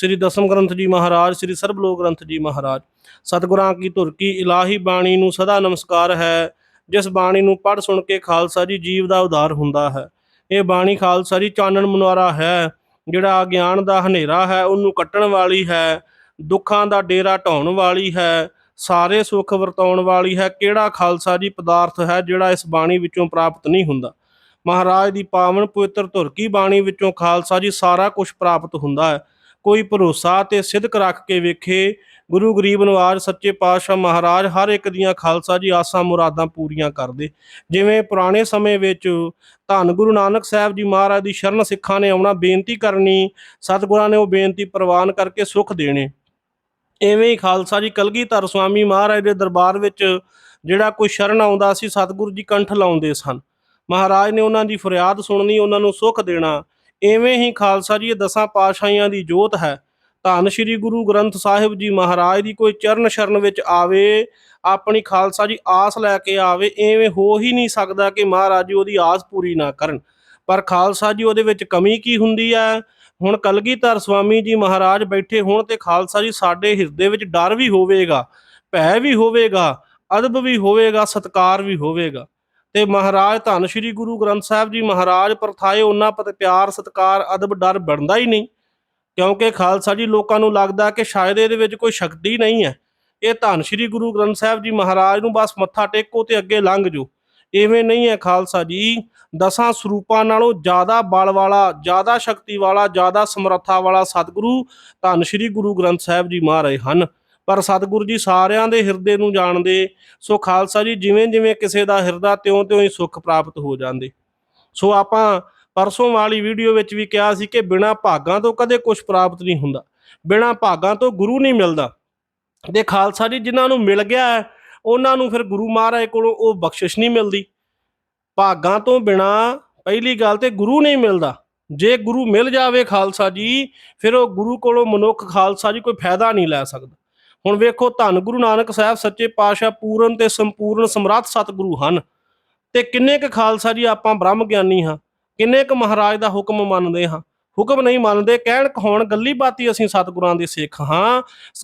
ਸ੍ਰੀ ਦਸਮ ਗ੍ਰੰਥ ਜੀ ਮਹਾਰਾਜ, ਸ੍ਰੀ ਸਰਬਲੋਕ ਗ੍ਰੰਥ ਜੀ ਮਹਾਰਾਜ। ਸਤਿਗੁਰਾਂ ਕੀ ਧੁਰ ਕੀ ਇਲਾਹੀ ਬਾਣੀ ਨੂੰ ਸਦਾ ਨਮਸਕਾਰ ਹੈ। ਜਿਸ ਬਾਣੀ ਨੂੰ ਪੜ੍ਹ ਸੁਣ ਕੇ ਖਾਲਸਾ ਜੀ ਜੀਵ ਦਾ ਉਦਾਰ ਹੁੰਦਾ ਹੈ। ਇਹ ਬਾਣੀ ਖਾਲਸਾ ਜੀ ਚਾਨਣ ਮਨਵਾਰਾ ਹੈ, ਜਿਹੜਾ ਅਗਿਆਨ ਦਾ ਹਨੇਰਾ ਹੈ, ਉਹਨੂੰ ਕੱਟਣ ਵਾਲੀ ਹੈ, ਦੁੱਖਾਂ ਦਾ ਡੇਰਾ ਢਾਉਣ ਵਾਲੀ ਹੈ, ਸਾਰੇ ਸੁੱਖ ਵਰਤਾਉਣ ਵਾਲੀ ਹੈ। ਕਿਹੜਾ ਖਾਲਸਾ ਜੀ ਪਦਾਰਥ ਹੈ, ਜਿਹੜਾ ਇਸ ਬਾਣੀ ਵਿੱਚੋਂ ਪ੍ਰਾਪਤ ਨਹੀਂ ਹੁੰਦਾ? ਮਹਾਰਾਜ ਦੀ ਪਾਵਨ ਪਵਿੱਤਰ ਧੁਰ ਕੀ ਬਾਣੀ ਵਿੱਚੋਂ ਖਾਲਸਾ ਜੀ ਸਾਰਾ ਕੁਝ ਪ੍ਰਾਪਤ ਹੁੰਦਾ ਹੈ। ਕੋਈ ਭਰੋਸਾ ਤੇ ਸਿੱਧਕ ਰੱਖ ਕੇ ਵੇਖੇ, ਗੁਰੂ ਗਰੀਬ ਨਵਾਜ, ਸੱਚੇ ਪਾਤਸ਼ਾਹ ਮਹਾਰਾਜ, ਹਰ ਇੱਕ ਦੀਆਂ ਖਾਲਸਾ ਜੀ ਆਸਾਂ ਮੁਰਾਦਾਂ ਪੂਰੀਆਂ ਕਰਦੇ। ਜਿਵੇਂ ਪੁਰਾਣੇ ਸਮੇਂ ਵਿੱਚ ਧੰਨ ਗੁਰੂ ਨਾਨਕ ਸਾਹਿਬ ਜੀ ਮਹਾਰਾਜ ਦੀ ਸ਼ਰਨ ਸਿੱਖਾਂ ਨੇ ਆਉਣਾ ਬੇਨਤੀ ਕਰਨੀ, ਸਤਿਗੁਰਾਂ ਨੇ ਉਹ ਬੇਨਤੀ ਪ੍ਰਵਾਨ ਕਰਕੇ ਸੁਖ ਦੇਣੇ। ਐਵੇਂ ਹੀ ਖਾਲਸਾ ਜੀ ਕਲਗੀਧਰ ਸੁਆਮੀ ਮਹਾਰਾਜ ਦੇ ਦਰਬਾਰ ਵਿੱਚ ਜਿਹੜਾ ਕੋਈ ਸ਼ਰਨ ਆਉਂਦਾ ਸੀ, ਸਤਿਗੁਰੂ ਜੀ ਕੰਠ ਲਾਉਂਦੇ ਸਨ। ਮਹਾਰਾਜ ਨੇ ਉਹਨਾਂ ਦੀ ਫਰਿਆਦ ਸੁਣਨੀ, ਉਹਨਾਂ ਨੂੰ ਸੁਖ ਦੇਣਾ। ਐਵੇਂ ਹੀ ਖਾਲਸਾ ਜੀ ਇਹ ਦਸਾਂ ਪਾਤਸ਼ਾਹੀਆਂ ਦੀ ਜੋਤ ਹੈ। ਧੰਨ ਸ਼੍ਰੀ ਗੁਰੂ ਗ੍ਰੰਥ ਸਾਹਿਬ ਜੀ ਮਹਾਰਾਜ ਦੀ ਕੋਈ ਚਰਨ ਸ਼ਰਨ ਵਿੱਚ ਆਵੇ, ਆਪਣੀ ਖਾਲਸਾ ਜੀ ਆਸ ਲੈ ਕੇ ਆਵੇ, ਐਵੇਂ ਹੋ ਹੀ ਨਹੀਂ ਸਕਦਾ ਕਿ ਮਹਾਰਾਜ ਜੀ ਉਹਦੀ ਆਸ ਪੂਰੀ ਨਾ ਕਰਨ। ਪਰ ਖਾਲਸਾ ਜੀ ਉਹਦੇ ਵਿੱਚ ਕਮੀ ਕੀ ਹੁੰਦੀ ਹੈ? ਹੁਣ ਕਲਗੀਧਰ ਸਵਾਮੀ ਜੀ ਮਹਾਰਾਜ ਬੈਠੇ ਹੋਣ ਤੇ ਖਾਲਸਾ ਜੀ ਸਾਡੇ ਹਿਰਦੇ ਵਿੱਚ ਡਰ ਵੀ ਹੋਵੇਗਾ, ਭੈ ਵੀ ਹੋਵੇਗਾ, ਅਦਬ ਵੀ ਹੋਵੇਗਾ, ਸਤਕਾਰ ਵੀ ਹੋਵੇਗਾ। ਤੇ ਮਹਾਰਾਜ ਧੰਨ ਸ਼੍ਰੀ ਗੁਰੂ ਗ੍ਰੰਥ ਸਾਹਿਬ ਜੀ ਮਹਾਰਾਜ ਪਰਥਾਏ ਉਹਨਾਂ ਪਤ ਪਿਆਰ, ਸਤਕਾਰ, ਅਦਬ, ਡਰ ਬਣਦਾ ਹੀ ਨਹੀਂ। ਕਿਉਂਕਿ ਖਾਲਸਾ ਜੀ ਲੋਕਾਂ ਨੂੰ ਲੱਗਦਾ ਕਿ ਸ਼ਾਇਦ ਇਹਦੇ ਵਿੱਚ ਕੋਈ ਸ਼ਕਤੀ ਨਹੀਂ ਹੈ। ਇਹ ਧੰਨ ਸ਼੍ਰੀ ਗੁਰੂ ਗ੍ਰੰਥ ਸਾਹਿਬ ਜੀ ਮਹਾਰਾਜ ਨੂੰ ਬਸ ਮੱਥਾ ਟੇਕੋ ਤੇ ਅੱਗੇ ਲੰਘ ਜੋ ਐਵੇਂ ਨਹੀਂ ਹੈ ਖਾਲਸਾ ਜੀ। ਦਸਾਂ ਸਰੂਪਾਂ ਨਾਲੋਂ ਜ਼ਿਆਦਾ ਬਲ ਵਾਲਾ, ਜ਼ਿਆਦਾ ਸ਼ਕਤੀ ਵਾਲਾ, ਜ਼ਿਆਦਾ ਸਮਰੱਥਾ ਵਾਲਾ ਸਤਿਗੁਰੂ ਧੰਨ ਸ਼੍ਰੀ ਗੁਰੂ ਗ੍ਰੰਥ ਸਾਹਿਬ ਜੀ ਮਹਾਰਾਜ ਹਨ। ਪਰ ਸਤਿਗੁਰੂ ਜੀ ਸਾਰਿਆਂ ਦੇ ਹਿਰਦੇ ਨੂੰ ਜਾਣਦੇ ਸੋ ਖਾਲਸਾ ਜੀ ਜਿਵੇਂ ਜਿਵੇਂ ਕਿਸੇ ਦਾ ਹਿਰਦਾ ਤਿਉਂ ਤਿਉਂ ਹੀ ਸੁੱਖ ਪ੍ਰਾਪਤ ਹੋ ਜਾਂਦੇ। ਸੋ ਆਪਾਂ ਪਰਸੋਂ ਵਾਲੀ ਵੀਡੀਓ ਵਿੱਚ ਵੀ ਕਿਹਾ ਸੀ ਕਿ ਬਿਨਾ ਭਾਗਾਂ ਤੋਂ ਕਦੇ ਕੁਝ ਪ੍ਰਾਪਤ ਨਹੀਂ ਹੁੰਦਾ ਬਿਨਾ ਭਾਗਾਂ ਤੋਂ ਗੁਰੂ ਨਹੀਂ ਮਿਲਦਾ। ਤੇ ਖਾਲਸਾ ਜੀ ਜਿਨ੍ਹਾਂ ਨੂੰ ਮਿਲ ਗਿਆ ਹੈ, ਉਹਨਾਂ ਨੂੰ ਫਿਰ ਗੁਰੂ ਮਹਾਰਾਜ ਕੋਲੋਂ ਉਹ ਬਖਸ਼ਿਸ਼ ਨਹੀਂ ਮਿਲਦੀ। ਭਾਗਾਂ ਤੋਂ ਬਿਨਾ ਪਹਿਲੀ ਗੱਲ ਤੇ ਗੁਰੂ ਨਹੀਂ ਮਿਲਦਾ। ਜੇ ਗੁਰੂ ਮਿਲ ਜਾਵੇ ਖਾਲਸਾ ਜੀ ਫਿਰ ਉਹ ਗੁਰੂ ਕੋਲੋਂ ਮਨੁੱਖ ਖਾਲਸਾ ਜੀ ਕੋਈ ਫਾਇਦਾ ਨਹੀਂ ਲੈ ਸਕਦਾ। ਹੁਣ ਵੇਖੋ, ਧੰਨ ਗੁਰੂ ਨਾਨਕ ਸਾਹਿਬ ਸੱਚੇ ਪਾਤਸ਼ਾਹ ਪੂਰਨ ਤੇ ਸੰਪੂਰਨ ਸਮਰੱਥ ਸਤਿਗੁਰੂ ਹਨ। ਤੇ ਕਿੰਨੇ ਕੁ ਖਾਲਸਾ ਜੀ ਆਪਾਂ ਬ੍ਰਹਮ ਗਿਆਨੀ ਹਾਂ, ਕਿੰਨੇ ਕੁ ਮਹਾਰਾਜ ਦਾ ਹੁਕਮ ਮੰਨਦੇ ਹਾਂ। ਹੁਕਮ ਨਹੀਂ ਮੰਨਦੇ, ਕਹਿਣ ਕਹਾਉਣ ਗੱਲੀ ਬਾਤੀ ਅਸੀਂ ਸਤਿਗੁਰਾਂ ਦੇ ਸਿੱਖ ਹਾਂ।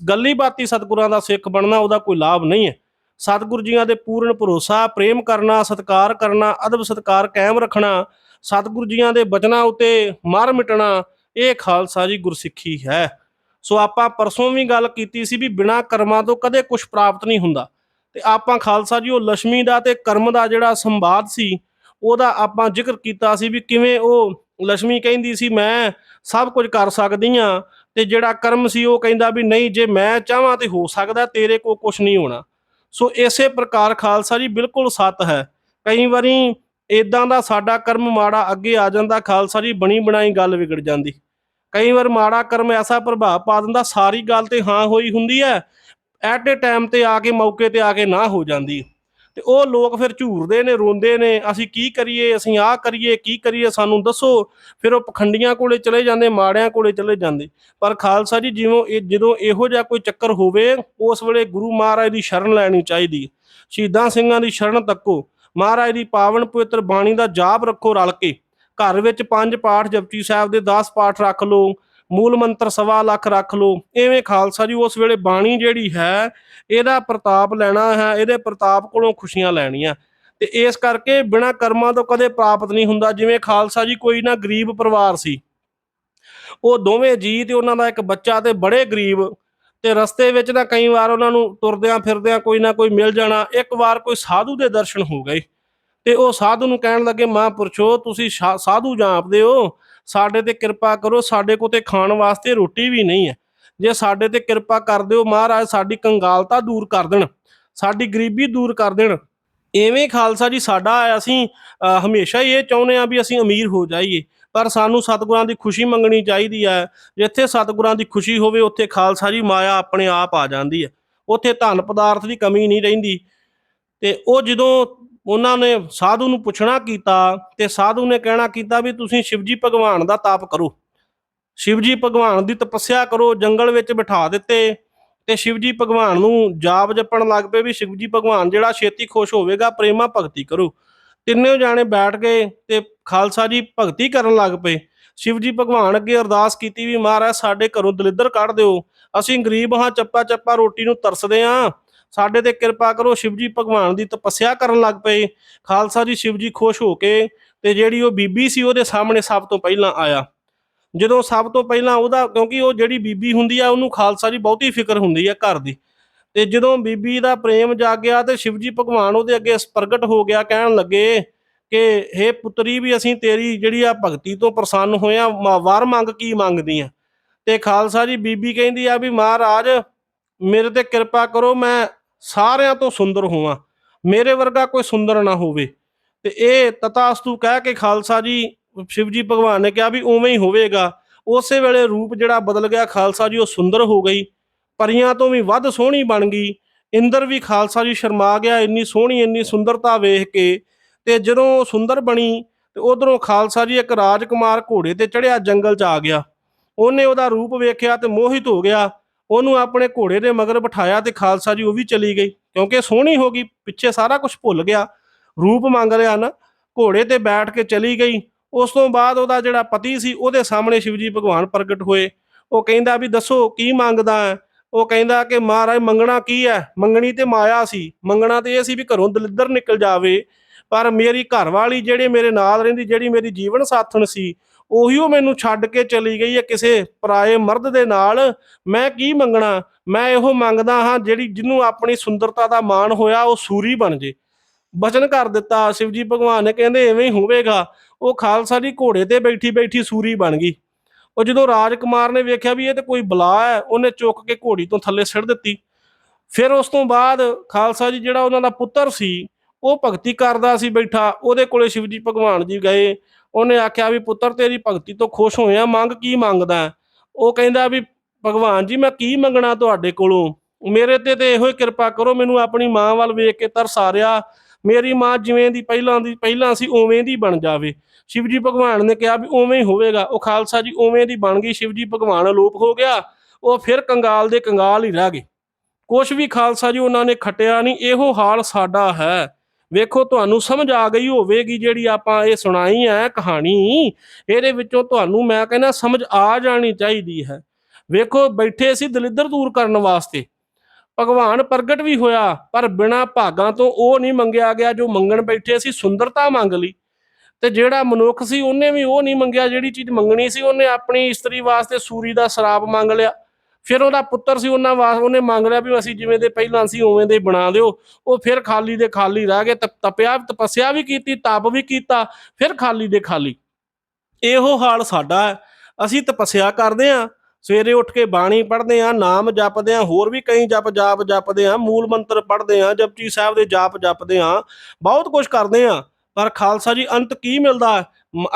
ਗੱਲੀ ਬਾਤੀ ਸਤਿਗੁਰਾਂ ਦਾ ਸਿੱਖ ਬਣਨਾ, ਉਹਦਾ ਕੋਈ ਲਾਭ ਨਹੀਂ ਹੈ। ਸਤਿਗੁਰੂ ਜੀਆਂ ਦੇ ਪੂਰਨ ਭਰੋਸਾ, ਪ੍ਰੇਮ ਕਰਨਾ, ਸਤਿਕਾਰ ਕਰਨਾ, ਅਦਬ ਸਤਿਕਾਰ ਕਾਇਮ ਰੱਖਣਾ, ਸਤਿਗੁਰੂ ਜੀਆਂ ਦੇ ਬਚਨਾਂ ਉਤੇ ਮਾਰ ਮਿਟਣਾ, ਇਹ ਖਾਲਸਾ ਜੀ ਗੁਰਸਿੱਖੀ ਹੈ। ਸੋ ਆਪਾਂ ਪਰਸੋਂ ਵੀ ਗੱਲ ਕੀਤੀ ਸੀ ਵੀ ਬਿਨਾ ਕਰਮਾਂ ਤੋਂ ਕਦੇ ਕੁਝ ਪ੍ਰਾਪਤ ਨਹੀਂ ਹੁੰਦਾ। ਤੇ ਆਪਾਂ ਖਾਲਸਾ ਜੀ, ਉਹ ਲక్ష్ਮੀ ਦਾ ਤੇ ਕਰਮ ਦਾ ਜਿਹੜਾ ਸੰਵਾਦ ਸੀ, ਉਹਦਾ ਆਪਾਂ ਜ਼ਿਕਰ ਕੀਤਾ ਸੀ ਵੀ ਕਿਵੇਂ ਉਹ ਲక్ష్ਮੀ ਕਹਿੰਦੀ ਸੀ, ਮੈਂ ਸਭ ਕੁਝ ਕਰ ਸਕਦੀ ਆ ਤੇ ਜਿਹੜਾ ਕਰਮ ਸੀ, ਉਹ ਕਹਿੰਦਾ ਵੀ ਨਹੀਂ, ਜੇ ਮੈਂ ਚਾਹਾਂ ਤੇ ਹੋ ਸਕਦਾ, ਤੇਰੇ ਕੋਲ ਕੁਝ ਨਹੀਂ ਹੋਣਾ। ਸੋ ਇਸੇ ਪ੍ਰਕਾਰ ਖਾਲਸਾ ਜੀ, ਬਿਲਕੁਲ ਸੱਤ ਹੈ। ਕਈ ਵਾਰੀ ਇਦਾਂ ਦਾ ਸਾਡਾ ਕਰਮ ਮਾੜਾ ਅੱਗੇ ਆ ਜਾਂਦਾ, ਖਾਲਸਾ ਜੀ, ਬਣੀ ਬਣਾਈ ਗੱਲ ਵਿਗੜ ਜਾਂਦੀ। ਕਈ ਵਾਰ ਮਾੜਾ ਕਰਮ ਐਸਾ ਪ੍ਰਭਾਵ ਪਾ ਦਿੰਦਾ, ਸਾਰੀ ਗੱਲ ਤੇ ਹਾਂ ਹੋਈ ਹੁੰਦੀ ਹੈ ਐਟ ਏ ਟਾਈਮ ਤੇ ਆ ਕੇ ਮੌਕੇ ਤੇ ਆ ਕੇ ਨਾ ਹੋ ਜਾਂਦੀ। ਤੇ ਉਹ ਲੋਕ ਫਿਰ ਝੂਰਦੇ ਨੇ, ਰੋਂਦੇ ਨੇ, ਅਸੀਂ ਕੀ ਕਰੀਏ, ਅਸੀਂ ਆਹ ਕਰੀਏ, ਕੀ ਕਰੀਏ, ਸਾਨੂੰ ਦੱਸੋ। ਫਿਰ ਉਹ ਪਖੰਡੀਆਂ ਕੋਲੇ ਚਲੇ ਜਾਂਦੇ, ਮਾੜਿਆਂ ਕੋਲੇ ਚਲੇ ਜਾਂਦੇ। ਪਰ ਖਾਲਸਾ ਜੀ, ਜਿਵੇਂ ਇਹ, ਜਦੋਂ ਇਹੋ ਜਿਹਾ ਕੋਈ ਚੱਕਰ ਹੋਵੇ, ਉਸ ਵੇਲੇ ਗੁਰੂ ਮਹਾਰਾਜ ਦੀ ਸ਼ਰਨ ਲੈਣੀ ਚਾਹੀਦੀ। ਸ਼ਹੀਦਾਂ ਸਿੰਘਾਂ ਦੀ ਸ਼ਰਨ ਤੱਕੋ, ਮਹਾਰਾਜ ਦੀ ਪਾਵਨ ਪਵਿੱਤਰ ਬਾਣੀ ਦਾ ਜਾਪ ਰੱਖੋ ਰਲ ਕੇ। ਘਰ ਵਿੱਚ ਪੰਜ ਪਾਠ, ਜਪਜੀ ਸਾਹਿਬ ਦੇ 10 ਪਾਠ ਰੱਖ ਲਓ, ਮੂਲ ਮੰਤਰ ਸਵਾ ਲੱਖ ਰੱਖ ਲਓ, ਐਵੇਂ ਖਾਲਸਾ ਜੀ ਉਸ ਵੇਲੇ ਬਾਣੀ ਜਿਹੜੀ ਹੈ, ਇਹਦਾ ਪ੍ਰਤਾਪ ਲੈਣਾ ਹੈ, ਇਹਦੇ ਪ੍ਰਤਾਪ ਕੋਲੋਂ ਖੁਸ਼ੀਆਂ ਲੈਣੀਆਂ। ਤੇ ਇਸ ਕਰਕੇ ਬਿਨਾਂ ਕਰਮਾਂ ਤੋਂ ਕਦੇ ਪ੍ਰਾਪਤ ਨਹੀਂ ਹੁੰਦਾ, ਜਿਵੇਂ ਖਾਲਸਾ ਜੀ ਕੋਈ ਨਾ ਗਰੀਬ ਪਰਿਵਾਰ ਸੀ। ਉਹ ਦੋਵੇਂ ਜੀ ਤੇ ਉਹਨਾਂ ਦਾ ਇੱਕ ਬੱਚਾ ਤੇ ਬੜੇ ਗਰੀਬ, ਤੇ ਰਸਤੇ ਵਿੱਚ ਨਾ ਕਈ ਵਾਰ ਉਹਨਾਂ ਨੂੰ ਤੁਰਦਿਆਂ ਫਿਰਦਿਆਂ ਕੋਈ ਨਾ ਕੋਈ ਮਿਲ ਜਾਣਾ, ਇੱਕ ਵਾਰ ਕੋਈ ਸਾਧੂ ਦੇ ਦਰਸ਼ਨ ਹੋ ਗਏ। ਤੇ ਉਹ ਸਾਧੂ ਨੂੰ ਕਹਿਣ ਲੱਗੇ ਮਹਾਂਪੁਰਸ਼ੋ ਤੁਸੀਂ ਸ਼ਾ- ਸਾਧੂ ਜਾਪਦੇ ਹੋ। ਸਾਡੇ ਤੇ ਕਿਰਪਾ ਕਰੋ, ਸਾਡੇ ਕੋਲ ਤੇ ਖਾਣ ਵਾਸਤੇ ਰੋਟੀ ਵੀ ਨਹੀਂ ਹੈ। ਜੇ ਸਾਡੇ ਤੇ ਕਿਰਪਾ ਕਰ ਦਿਓ, ਮਹਾਰਾਜ, ਸਾਡੀ ਕੰਗਾਲਤਾ ਦੂਰ ਕਰ ਦੇਣ, ਸਾਡੀ ਗਰੀਬੀ ਦੂਰ ਕਰ ਦੇਣ। ਐਵੇਂ ਖਾਲਸਾ ਜੀ, ਸਾਡਾ ਅਸੀਂ ਹਮੇਸ਼ਾ ਹੀ ਇਹ ਚਾਹੁੰਦੇ ਆ ਵੀ ਅਸੀਂ ਅਮੀਰ ਹੋ ਜਾਈਏ। ਪਰ ਸਾਨੂੰ ਸਤਿਗੁਰਾਂ ਦੀ ਖੁਸ਼ੀ ਮੰਗਣੀ ਚਾਹੀਦੀ ਹੈ। ਜਿੱਥੇ ਸਤਿਗੁਰਾਂ ਦੀ ਖੁਸ਼ੀ ਹੋਵੇ, ਉੱਥੇ ਖਾਲਸਾ ਜੀ ਮਾਇਆ ਆਪਣੇ ਆਪ ਆ ਜਾਂਦੀ ਹੈ। ਉੱਥੇ ਧਨ ਪਦਾਰਥ ਦੀ ਕਮੀ ਨਹੀਂ ਰਹਿੰਦੀ। ਤੇ ਉਹ ਜਦੋਂ ਉਹਨਾਂ ਨੇ ਸਾਧੂ ਨੂੰ ਪੁੱਛਣਾ ਕੀਤਾ ਤੇ ਸਾਧੂ ਨੇ ਕਹਿਣਾ ਕੀਤਾ ਵੀ ਤੁਸੀਂ ਸ਼ਿਵਜੀ ਭਗਵਾਨ ਦਾ ਤਾਪ ਕਰੋ। ਸ਼ਿਵਜੀ ਭਗਵਾਨ ਦੀ ਤਪੱਸਿਆ ਕਰੋ, ਜੰਗਲ ਵਿੱਚ ਬਿਠਾ ਦਿੱਤੇ ਤੇ ਸ਼ਿਵਜੀ ਭਗਵਾਨ ਨੂੰ ਜਾਪ ਜਪਣ ਲੱਗ ਪਏ ਵੀ ਸ਼ਿਵਜੀ ਭਗਵਾਨ ਜਿਹੜਾ ਛੇਤੀ ਖੁਸ਼ ਹੋਵੇਗਾ, ਪ੍ਰੇਮਾ ਭਗਤੀ ਕਰੋ। ਤਿੰਨੇ ਜਾਣੇ ਬੈਠ ਗਏ ਤੇ ਖਾਲਸਾ ਜੀ ਭਗਤੀ ਕਰਨ ਲੱਗ ਪਏ। ਸ਼ਿਵਜੀ ਭਗਵਾਨ ਅੱਗੇ ਅਰਦਾਸ ਕੀਤੀ ਵੀ ਮਹਾਰਾਜ ਸਾਡੇ ਘਰੋਂ ਦਲਿੱਦਰ ਕੱਢ ਦਿਓ। ਅਸੀਂ ਗਰੀਬ ਹਾਂ ਚੱਪਾ ਚੱਪਾ ਰੋਟੀ ਨੂੰ ਤਰਸਦੇ ਹਾਂ। ਸਾਡੇ ਤੇ ਕਿਰਪਾ ਕਰੋ, ਸ਼ਿਵਜੀ ਭਗਵਾਨ ਦੀ ਤਪੱਸਿਆ ਕਰਨ ਲੱਗ ਪਏ। ਖਾਲਸਾ ਜੀ ਸ਼ਿਵਜੀ ਖੁਸ਼ ਹੋ ਕੇ ਤੇ ਜਿਹੜੀ ਉਹ ਬੀਬੀ ਸੀ ਉਹਦੇ ਸਾਹਮਣੇ ਸਭ ਤੋਂ ਪਹਿਲਾਂ ਆਇਆ। ਜਦੋਂ ਸਭ ਤੋਂ ਪਹਿਲਾਂ ਉਹਦਾ, ਕਿਉਂਕਿ ਉਹ ਜਿਹੜੀ ਬੀਬੀ ਹੁੰਦੀ ਆ, ਉਹਨੂੰ ਖਾਲਸਾ ਜੀ ਬਹੁਤੀ ਫਿਕਰ ਹੁੰਦੀ ਆ ਘਰ ਦੀ। ਤੇ ਜਦੋਂ ਬੀਬੀ ਦਾ ਪ੍ਰੇਮ ਜਾਗਿਆ ਤੇ ਸ਼ਿਵਜੀ ਭਗਵਾਨ ਉਹਦੇ ਅੱਗੇ ਪ੍ਰਗਟ ਹੋ ਗਿਆ, ਕਹਿਣ ਲੱਗੇ ਕਿ हे ਪੁੱਤਰੀ, ਵੀ ਅਸੀਂ ਤੇਰੀ ਜਿਹੜੀ ਆ ਭਗਤੀ ਤੋਂ ਪ੍ਰਸੰਨ ਹੋਇਆ ਵਰ ਮੰਗ ਕੀ ਮੰਗਦੀ ਆ? ਤੇ ਖਾਲਸਾ ਜੀ ਬੀਬੀ ਕਹਿੰਦੀ ਆ ਵੀ, ਮਹਾਰਾਜ, ਮੇਰੇ ਤੇ ਕਿਰਪਾ ਕਰੋ, ਮੈਂ ਸਾਰਿਆਂ ਤੋਂ ਸੁੰਦਰ ਹੋਵਾਂ। ਮੇਰੇ ਵਰਗਾ ਕੋਈ ਸੁੰਦਰ ਨਾ ਹੋਵੇ। ਤੇ ਇਹ ਤਤਾਸਤੂ ਕਹਿ ਕੇ ਖਾਲਸਾ ਜੀ ਸ਼ਿਵਜੀ ਭਗਵਾਨ ਨੇ ਕਿਹਾ ਵੀ ਉਵੇਂ ਹੀ ਹੋਵੇਗਾ। ਉਸੇ ਵੇਲੇ ਰੂਪ ਜਿਹੜਾ ਬਦਲ ਗਿਆ, ਖਾਲਸਾ ਜੀ ਉਹ ਸੁੰਦਰ ਹੋ ਗਈ। ਪਰੀਆਂ ਤੋਂ ਵੀ ਵੱਧ ਸੋਹਣੀ ਬਣ ਗਈ। ਇੰਦਰ ਵੀ ਖਾਲਸਾ ਜੀ ਸ਼ਰਮਾ ਗਿਆ, ਇੰਨੀ ਸੋਹਣੀ, ਇੰਨੀ ਸੁੰਦਰਤਾ ਵੇਖ ਕੇ। ਤੇ ਜਦੋਂ ਉਹ ਸੁੰਦਰ ਬਣੀ, ਤੇ ਉਧਰੋਂ ਖਾਲਸਾ ਜੀ ਇੱਕ ਰਾਜਕੁਮਾਰ ਘੋੜੇ ਤੇ ਚੜਿਆ ਜੰਗਲ 'ਚ ਆ ਗਿਆ। ਉਹਨੇ ਉਹਦਾ ਰੂਪ ਵੇਖਿਆ ਤੇ ਮੋਹਿਤ ਹੋ ਗਿਆ। ਉਹਨੂੰ ਆਪਣੇ ਘੋੜੇ ਦੇ ਮਗਰ ਬਿਠਾਇਆ ਤੇ ਖਾਲਸਾ ਜੀ ਉਹ ਵੀ ਚਲੀ ਗਈ, ਕਿਉਂਕਿ ਸੋਹਣੀ ਹੋ ਗਈ, ਪਿੱਛੇ ਸਾਰਾ ਕੁਝ ਭੁੱਲ ਗਿਆ, ਰੂਪ ਮੰਗ ਰਿਹਾ ਨਾ, ਘੋੜੇ ਤੇ ਬੈਠ ਕੇ ਚਲੀ ਗਈ, ਉਸ ਤੋਂ ਬਾਅਦ ਉਹਦਾ ਜਿਹੜਾ ਪਤੀ ਸੀ ਉਹਦੇ ਸਾਹਮਣੇ ਸ਼ਿਵਜੀ ਭਗਵਾਨ ਪ੍ਰਗਟ ਹੋਏ, ਉਹ ਕਹਿੰਦਾ ਵੀ ਦੱਸੋ ਕੀ ਮੰਗਦਾ ਹੈ, ਉਹ ਕਹਿੰਦਾ ਕਿ ਮਹਾਰਾਜ ਮੰਗਣਾ ਕੀ ਹੈ, ਮੰਗਣੀ ਤੇ ਮਾਇਆ ਸੀ, ਮੰਗਣਾ ਤੇ ਇਹ ਸੀ ਵੀ ਘਰੋਂ ਦਲਿੱਦਰ ਨਿਕਲ ਜਾਵੇ ਪਰ ਮੇਰੀ ਘਰਵਾਲੀ ਜਿਹੜੇ ਮੇਰੇ ਨਾਲ ਰਹਿੰਦੀ, ਜਿਹੜੀ ਮੇਰੀ ਜੀਵਨ ਸਾਥਣ ਸੀ, ਉਹੀ ਉਹ ਮੈਨੂੰ ਛੱਡ ਕੇ ਚਲੀ ਗਈ ਹੈ ਕਿਸੇ ਪਰਾਏ ਮਰਦ ਦੇ ਨਾਲ। ਮੈਂ ਕੀ ਮੰਗਣਾ? ਮੈਂ ਇਹੋ ਮੰਗਦਾ ਹਾਂ ਜਿਹੜੀ ਜਿਹਨੂੰ ਆਪਣੀ ਸੁੰਦਰਤਾ ਦਾ ਮਾਣ ਹੋਇਆ, ਉਹ ਸੂਰੀ ਬਣ ਜੇ। ਬਚਨ ਕਰ ਦਿੱਤਾ, ਸ਼ਿਵਜੀ ਭਗਵਾਨ ਨੇ ਕਹਿੰਦੇ, ਐਵੇਂ ਹੀ ਹੋਵੇਗਾ। ਉਹ ਖਾਲਸਾ ਦੀ ਘੋੜੇ ਤੇ ਬੈਠੀ ਬੈਠੀ ਸੂਰੀ ਬਣ ਗਈ। ਉਹ ਜਦੋਂ ਰਾਜਕੁਮਾਰ ਨੇ ਵੇਖਿਆ ਵੀ ਇਹ ਤੇ ਕੋਈ ਬਲਾ ਹੈ, ਉਹਨੇ ਚੁੱਕ ਕੇ ਘੋੜੀ ਤੋਂ ਥੱਲੇ ਸਿੱਟ ਦਿੱਤੀ। ਫਿਰ ਉਸ ਤੋਂ ਬਾਅਦ ਖਾਲਸਾ ਜੀ ਜਿਹੜਾ ਉਹਨਾਂ ਦਾ ਪੁੱਤਰ ਸੀ ਉਹ ਭਗਤੀ ਕਰਦਾ ਸੀ ਬੈਠਾ, ਉਹਦੇ ਕੋਲੇ ਸ਼ਿਵਜੀ ਭਗਵਾਨ ਜੀ ਗਏ। ਉਹਨੇ ਆਖਿਆ ਵੀ ਪੁੱਤਰ, ਤੇਰੀ ਭਗਤੀ ਤੋਂ ਖੁਸ਼ ਹੋਇਆ, ਮੰਗ ਕੀ ਮੰਗਦਾ? ਉਹ ਕਹਿੰਦਾ ਵੀ, ਭਗਵਾਨ ਜੀ, ਮੈਂ ਕੀ ਮੰਗਣਾ ਤੁਹਾਡੇ ਕੋਲੋਂ? ਮੇਰੇ ਤੇ ਤੇ ਇਹੋ ਹੀ ਕਿਰਪਾ ਕਰੋ, ਮੈਨੂੰ ਆਪਣੀ ਮਾਂ ਵੱਲ ਵੇਖ ਕੇ ਤਰਸ ਆ ਰਿਹਾ। ਮੇਰੀ ਮਾਂ ਜਿਵੇਂ ਦੀ ਪਹਿਲਾਂ ਦੀ, ਪਹਿਲਾਂ ਸੀ, ਉਵੇਂ ਦੀ ਬਣ ਜਾਵੇ। ਸ਼ਿਵਜੀ ਭਗਵਾਨ ਨੇ ਕਿਹਾ ਵੀ ਉਵੇਂ ਹੀ ਹੋਵੇਗਾ। ਉਹ ਖਾਲਸਾ ਜੀ ਉਵੇਂ ਦੀ ਬਣ ਗਈ, ਸ਼ਿਵਜੀ ਭਗਵਾਨ ਅਲੋਪ ਹੋ ਗਿਆ। ਉਹ ਫਿਰ ਕੰਗਾਲ ਦੇ ਕੰਗਾਲ ਹੀ ਰਹਿ ਗਏ। ਕੁਛ ਵੀ ਖਾਲਸਾ ਜੀ, ਉਹਨਾਂ ਨੇ ਖਟਿਆ ਨਹੀਂ, ਇਹੋ ਹਾਲ ਸਾਡਾ ਹੈ। ਵੇਖੋ, ਤੁਹਾਨੂੰ ਸਮਝ ਆ ਗਈ ਹੋਵੇਗੀ ਜਿਹੜੀ ਆਪਾਂ ਇਹ ਸੁਣਾਈ ਹੈ ਕਹਾਣੀ। ਇਹਦੇ ਵਿੱਚੋਂ ਤੁਹਾਨੂੰ ਮੈਂ ਕਹਿੰਦਾ ਸਮਝ ਆ ਜਾਣੀ ਚਾਹੀਦੀ ਹੈ। ਵੇਖੋ, ਬੈਠੇ ਸੀ ਦਲਿੱਦਰ ਦੂਰ ਕਰਨ ਵਾਸਤੇ। ਭਗਵਾਨ ਪ੍ਰਗਟ ਵੀ ਹੋਇਆ, ਪਰ ਬਿਨਾ ਭਾਗਾਂ ਤੋਂ ਉਹ ਨਹੀਂ ਮੰਗਿਆ ਗਿਆ। ਜੋ ਮੰਗਣ ਬੈਠੇ ਸੀ ਸੁੰਦਰਤਾ ਮੰਗ ਲਈ। ਤੇ ਜਿਹੜਾ ਮਨੁੱਖ ਸੀ, ਉਹਨੇ ਵੀ ਉਹ ਨਹੀਂ ਮੰਗਿਆ। ਜਿਹੜੀ ਚੀਜ਼ ਮੰਗਣੀ ਸੀ, ਉਹਨੇ ਆਪਣੀ ਇਸਤਰੀ ਵਾਸਤੇ ਸੂਰੀ ਦਾ ਸ਼ਰਾਪ ਮੰਗ ਲਿਆ। ਫਿਰ ਉਹਦਾ ਪੁੱਤਰ ਸੀ, ਉਹਨਾਂ ਵਾਸ, ਉਹਨੇ ਮੰਗ ਲਿਆ ਵੀ ਅਸੀਂ ਜਿਵੇਂ ਦੇ ਪਹਿਲਾਂ ਸੀ, ਉਵੇਂ ਦੇ ਬਣਾ ਦਿਓ। ਉਹ ਫਿਰ ਖਾਲੀ ਦੇ ਖਾਲੀ ਰਹਿ ਗਏ ਤਪਿਆ, ਤਪੱਸਿਆ ਵੀ ਕੀਤੀ, ਤਪ ਵੀ ਕੀਤਾ, ਫਿਰ ਖਾਲੀ ਦੇ ਖਾਲੀ। ਇਹੋ ਹਾਲ ਸਾਡਾ ਹੈ। ਅਸੀਂ ਤਪੱਸਿਆ ਕਰਦੇ ਆਂ ਸਵੇਰੇ ਉੱਠ ਕੇ ਬਾਣੀ ਪੜ੍ਹਦੇ ਆਂ ਨਾਮ ਜਪਦੇ ਆਂ ਹੋਰ ਵੀ ਕਈ ਜਪ ਜਾਪ ਜਪਦੇ ਆਂ ਮੂਲ ਮੰਤਰ ਪੜ੍ਹਦੇ ਆਂ ਜਪਜੀ ਸਾਹਿਬ ਦੇ ਜਾਪ ਜਪਦੇ ਆਂ ਬਹੁਤ ਕੁਝ ਕਰਦੇ ਆਂ ਪਰ ਖਾਲਸਾ ਜੀ, ਅੰਤ ਕੀ ਮਿਲਦਾ ਹੈ?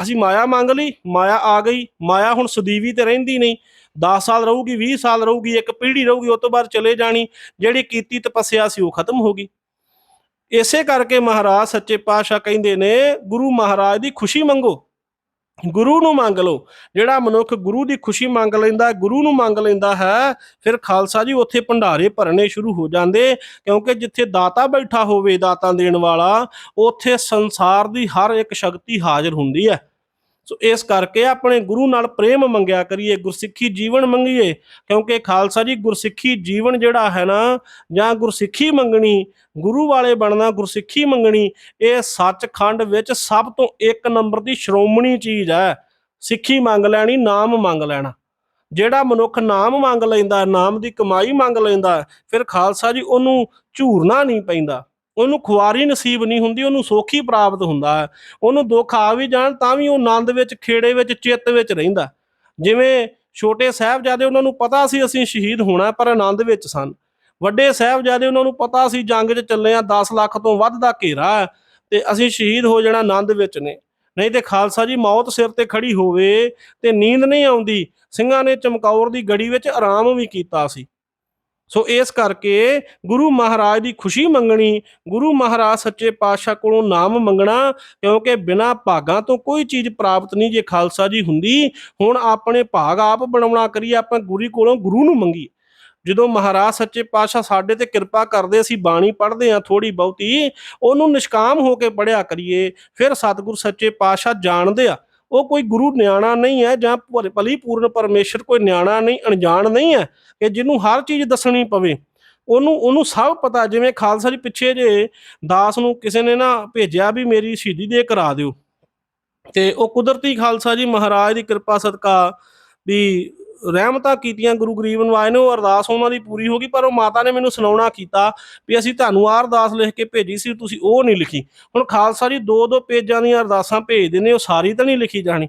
ਅਸੀਂ ਮਾਇਆ ਮੰਗ ਲਈ, ਮਾਇਆ ਆ ਗਈ, ਮਾਇਆ ਹੁਣ ਸਦੀਵੀ ਤੇ ਰਹਿੰਦੀ ਨਹੀਂ। 10 ਸਾਲ ਰਹੂਗੀ 20 ਸਾਲ ਰਹੂਗੀ, ਇੱਕ ਪੀੜ੍ਹੀ ਰਹੂਗੀ ਉਸ ਤੋਂ ਬਾਅਦ ਚਲੇ ਜਾਣੀ, ਜਿਹੜੀ ਕੀਤੀ ਤਪੱਸਿਆ ਸੀ ਉਹ ਖਤਮ ਹੋ ਗਈ। ਇਸੇ ਕਰਕੇ ਮਹਾਰਾਜ ਸੱਚੇ ਪਾਤਸ਼ਾਹ ਕਹਿੰਦੇ ਨੇ, ਗੁਰੂ ਮਹਾਰਾਜ ਦੀ ਖੁਸ਼ੀ ਮੰਗੋ, ਗੁਰੂ ਨੂੰ ਮੰਗ ਲਓ। ਜਿਹੜਾ ਮਨੁੱਖ ਗੁਰੂ ਦੀ ਖੁਸ਼ੀ ਮੰਗ ਲੈਂਦਾ, ਗੁਰੂ ਨੂੰ ਮੰਗ ਲੈਂਦਾ ਹੈ, ਫਿਰ ਖਾਲਸਾ ਜੀ ਉੱਥੇ ਭੰਡਾਰੇ ਭਰਨੇ ਸ਼ੁਰੂ ਹੋ ਜਾਂਦੇ, ਕਿਉਂਕਿ ਜਿੱਥੇ ਦਾਤਾ ਬੈਠਾ ਹੋਵੇ ਦਾਤਾ ਦੇਣ ਵਾਲਾ, ਉੱਥੇ ਸੰਸਾਰ ਦੀ ਹਰ ਇੱਕ ਸ਼ਕਤੀ ਹਾਜ਼ਰ ਹੁੰਦੀ ਹੈ। ਸੋ ਇਸ ਕਰਕੇ ਆਪਣੇ ਗੁਰੂ ਨਾਲ ਪ੍ਰੇਮ ਮੰਗਿਆ ਕਰੀਏ, ਗੁਰਸਿੱਖੀ ਜੀਵਨ ਮੰਗੀਏ, ਕਿਉਂਕਿ ਖਾਲਸਾ ਜੀ ਗੁਰਸਿੱਖੀ ਜੀਵਨ ਜਿਹੜਾ ਹੈ ਨਾ, ਜਾਂ ਗੁਰਸਿੱਖੀ ਮੰਗਣੀ, ਗੁਰੂ ਵਾਲੇ ਬਣਨਾ, ਗੁਰਸਿੱਖੀ ਮੰਗਣੀ, ਇਹ ਸੱਚਖੰਡ ਵਿੱਚ ਸਭ ਤੋਂ ਇੱਕ ਨੰਬਰ ਦੀ ਸ਼੍ਰੋਮਣੀ ਚੀਜ਼ ਹੈ। ਸਿੱਖੀ ਮੰਗ ਲੈਣੀ, ਨਾਮ ਮੰਗ ਲੈਣਾ। ਜਿਹੜਾ ਮਨੁੱਖ ਨਾਮ ਮੰਗ ਲੈਂਦਾ, ਨਾਮ ਦੀ ਕਮਾਈ ਮੰਗ ਲੈਂਦਾ, ਫਿਰ ਖਾਲਸਾ ਜੀ ਉਹਨੂੰ ਝੂਰਨਾ ਨਹੀਂ ਪੈਂਦਾ। ਉਹਨੂੰ ਖੁਆਰੀ ਨਸੀਬ ਨਹੀਂ ਹੁੰਦੀ, ਉਹਨੂੰ ਸੋਖੀ ਪ੍ਰਾਪਤ ਹੁੰਦਾ ਹੈ। ਉਹਨੂੰ ਦੁੱਖ ਆ ਵੀ ਜਾਣ ਤਾਂ ਵੀ ਉਹ ਆਨੰਦ ਵਿੱਚ, ਖੇੜੇ ਵਿੱਚ, ਚਿੱਤ ਵਿੱਚ ਰਹਿੰਦਾ ਜਿਵੇਂ ਛੋਟੇ ਸਾਹਿਬਜ਼ਾਦੇ ਉਹਨਾਂ ਨੂੰ ਪਤਾ ਸੀ ਅਸੀਂ ਸ਼ਹੀਦ ਹੋਣਾ ਪਰ ਆਨੰਦ ਵਿੱਚ ਸਨ। ਵੱਡੇ ਸਾਹਿਬਜ਼ਾਦੇ ਉਹਨਾਂ ਨੂੰ ਪਤਾ ਸੀ ਜੰਗ 'ਚ ਚੱਲੇ ਆ 10 ਲੱਖ ਤੋਂ ਵੱਧ ਦਾ ਘੇਰਾ ਤੇ ਅਸੀਂ ਸ਼ਹੀਦ ਹੋ ਜਾਣਾ ਆਨੰਦ ਵਿੱਚ ਨੇ। ਨਹੀਂ ਤੇ ਖਾਲਸਾ ਜੀ, ਮੌਤ ਸਿਰ ਤੇ ਖੜੀ ਹੋਵੇ ਤੇ ਨੀਂਦ ਨਹੀਂ ਆਉਂਦੀ। ਸਿੰਘਾਂ ਨੇ ਚਮਕੌਰ ਦੀ ਗੜੀ ਵਿੱਚ ਆਰਾਮ ਵੀ ਕੀਤਾ ਸੀ। ਸੋ ਇਸ ਕਰਕੇ ਗੁਰੂ ਮਹਾਰਾਜ ਦੀ ਖੁਸ਼ੀ ਮੰਗਣੀ, ਗੁਰੂ ਮਹਾਰਾਜ ਸੱਚੇ ਪਾਤਸ਼ਾਹ ਕੋਲੋਂ ਨਾਮ ਮੰਗਣਾ, ਕਿਉਂਕਿ ਬਿਨਾ ਭਾਗਾਂ ਤੋਂ ਕੋਈ ਚੀਜ਼ ਪ੍ਰਾਪਤ ਨਹੀਂ ਜੇ ਖਾਲਸਾ ਜੀ ਹੁੰਦੀ, ਹੁਣ ਆਪਣੇ ਭਾਗ ਆਪ ਬਣਾਉਣਾ ਕਰੀਏ, ਆਪਾਂ ਗੁਰੂ ਕੋਲੋਂ ਗੁਰੂ ਨੂੰ ਮੰਗੀ ਜਦੋਂ ਮਹਾਰਾਜ ਸੱਚੇ ਪਾਤਸ਼ਾਹ ਸਾਡੇ ਤੇ ਕਿਰਪਾ ਕਰਦੇ, ਅਸੀਂ ਬਾਣੀ ਪੜ੍ਹਦੇ ਆ ਥੋੜੀ ਬਹੁਤੀ, ਉਹਨੂੰ ਨਿਸ਼ਕਾਮ ਹੋ ਕੇ ਪੜਿਆ ਕਰੀਏ, ਫਿਰ ਸਤਿਗੁਰ ਸੱਚੇ ਪਾਤਸ਼ਾਹ ਜਾਣਦੇ ਆ। ਉਹ ਕੋਈ ਗੁਰੂ ਨਿਆਣਾ ਨਹੀਂ ਹੈ ਜਾਂ ਭਲ- ਭਲੀ ਪੂਰਨ ਪਰਮੇਸ਼ਰ ਕੋਈ ਨਿਆਣਾ ਨਹੀਂ, ਅਣਜਾਣ ਨਹੀਂ ਹੈ ਕਿ ਜਿਹਨੂੰ ਹਰ ਚੀਜ਼ ਦੱਸਣੀ ਪਵੇ। ਉਹਨੂੰ ਉਹਨੂੰ ਸਭ ਪਤਾ, ਜਿਵੇਂ ਖਾਲਸਾ ਜੀ ਪਿੱਛੇ ਜੇ ਦਾਸ ਨੂੰ ਕਿਸੇ ਨੇ ਨਾ ਭੇਜਿਆ ਵੀ ਮੇਰੀ ਸ਼ਹੀਦੀ ਦੇ ਕਰਾ ਦਿਓ। ਤੇ ਉਹ ਕੁਦਰਤੀ ਖਾਲਸਾ ਜੀ ਮਹਾਰਾਜ ਦੀ ਕਿਰਪਾ ਸਦਕਾ ਵੀ ਰਹਿਮਤਾਂ ਕੀਤੀਆਂ ਗੁਰੂ ਗਰੀਬ ਨਵਾਜ ਨੇ, ਉਹ ਅਰਦਾਸ ਉਹਨਾਂ ਦੀ ਪੂਰੀ ਹੋ ਗਈ, ਪਰ ਉਹ ਮਾਤਾ ਨੇ ਮੈਨੂੰ ਸੁਣਾਉਣਾ ਕੀਤਾ ਵੀ ਅਸੀਂ ਤੁਹਾਨੂੰ ਆਹ ਅਰਦਾਸ ਲਿਖ ਕੇ ਭੇਜੀ ਸੀ, ਤੁਸੀਂ ਉਹ ਨਹੀਂ ਲਿਖੀ। ਹੁਣ ਖਾਲਸਾ ਜੀ ਦੋ ਦੋ ਪੇਜਾਂ ਦੀਆਂ ਅਰਦਾਸਾਂ ਭੇਜਦੇ ਨੇ ਉਹ ਸਾਰੀ ਤਾਂ ਨਹੀਂ ਲਿਖੀ ਜਾਣੀ।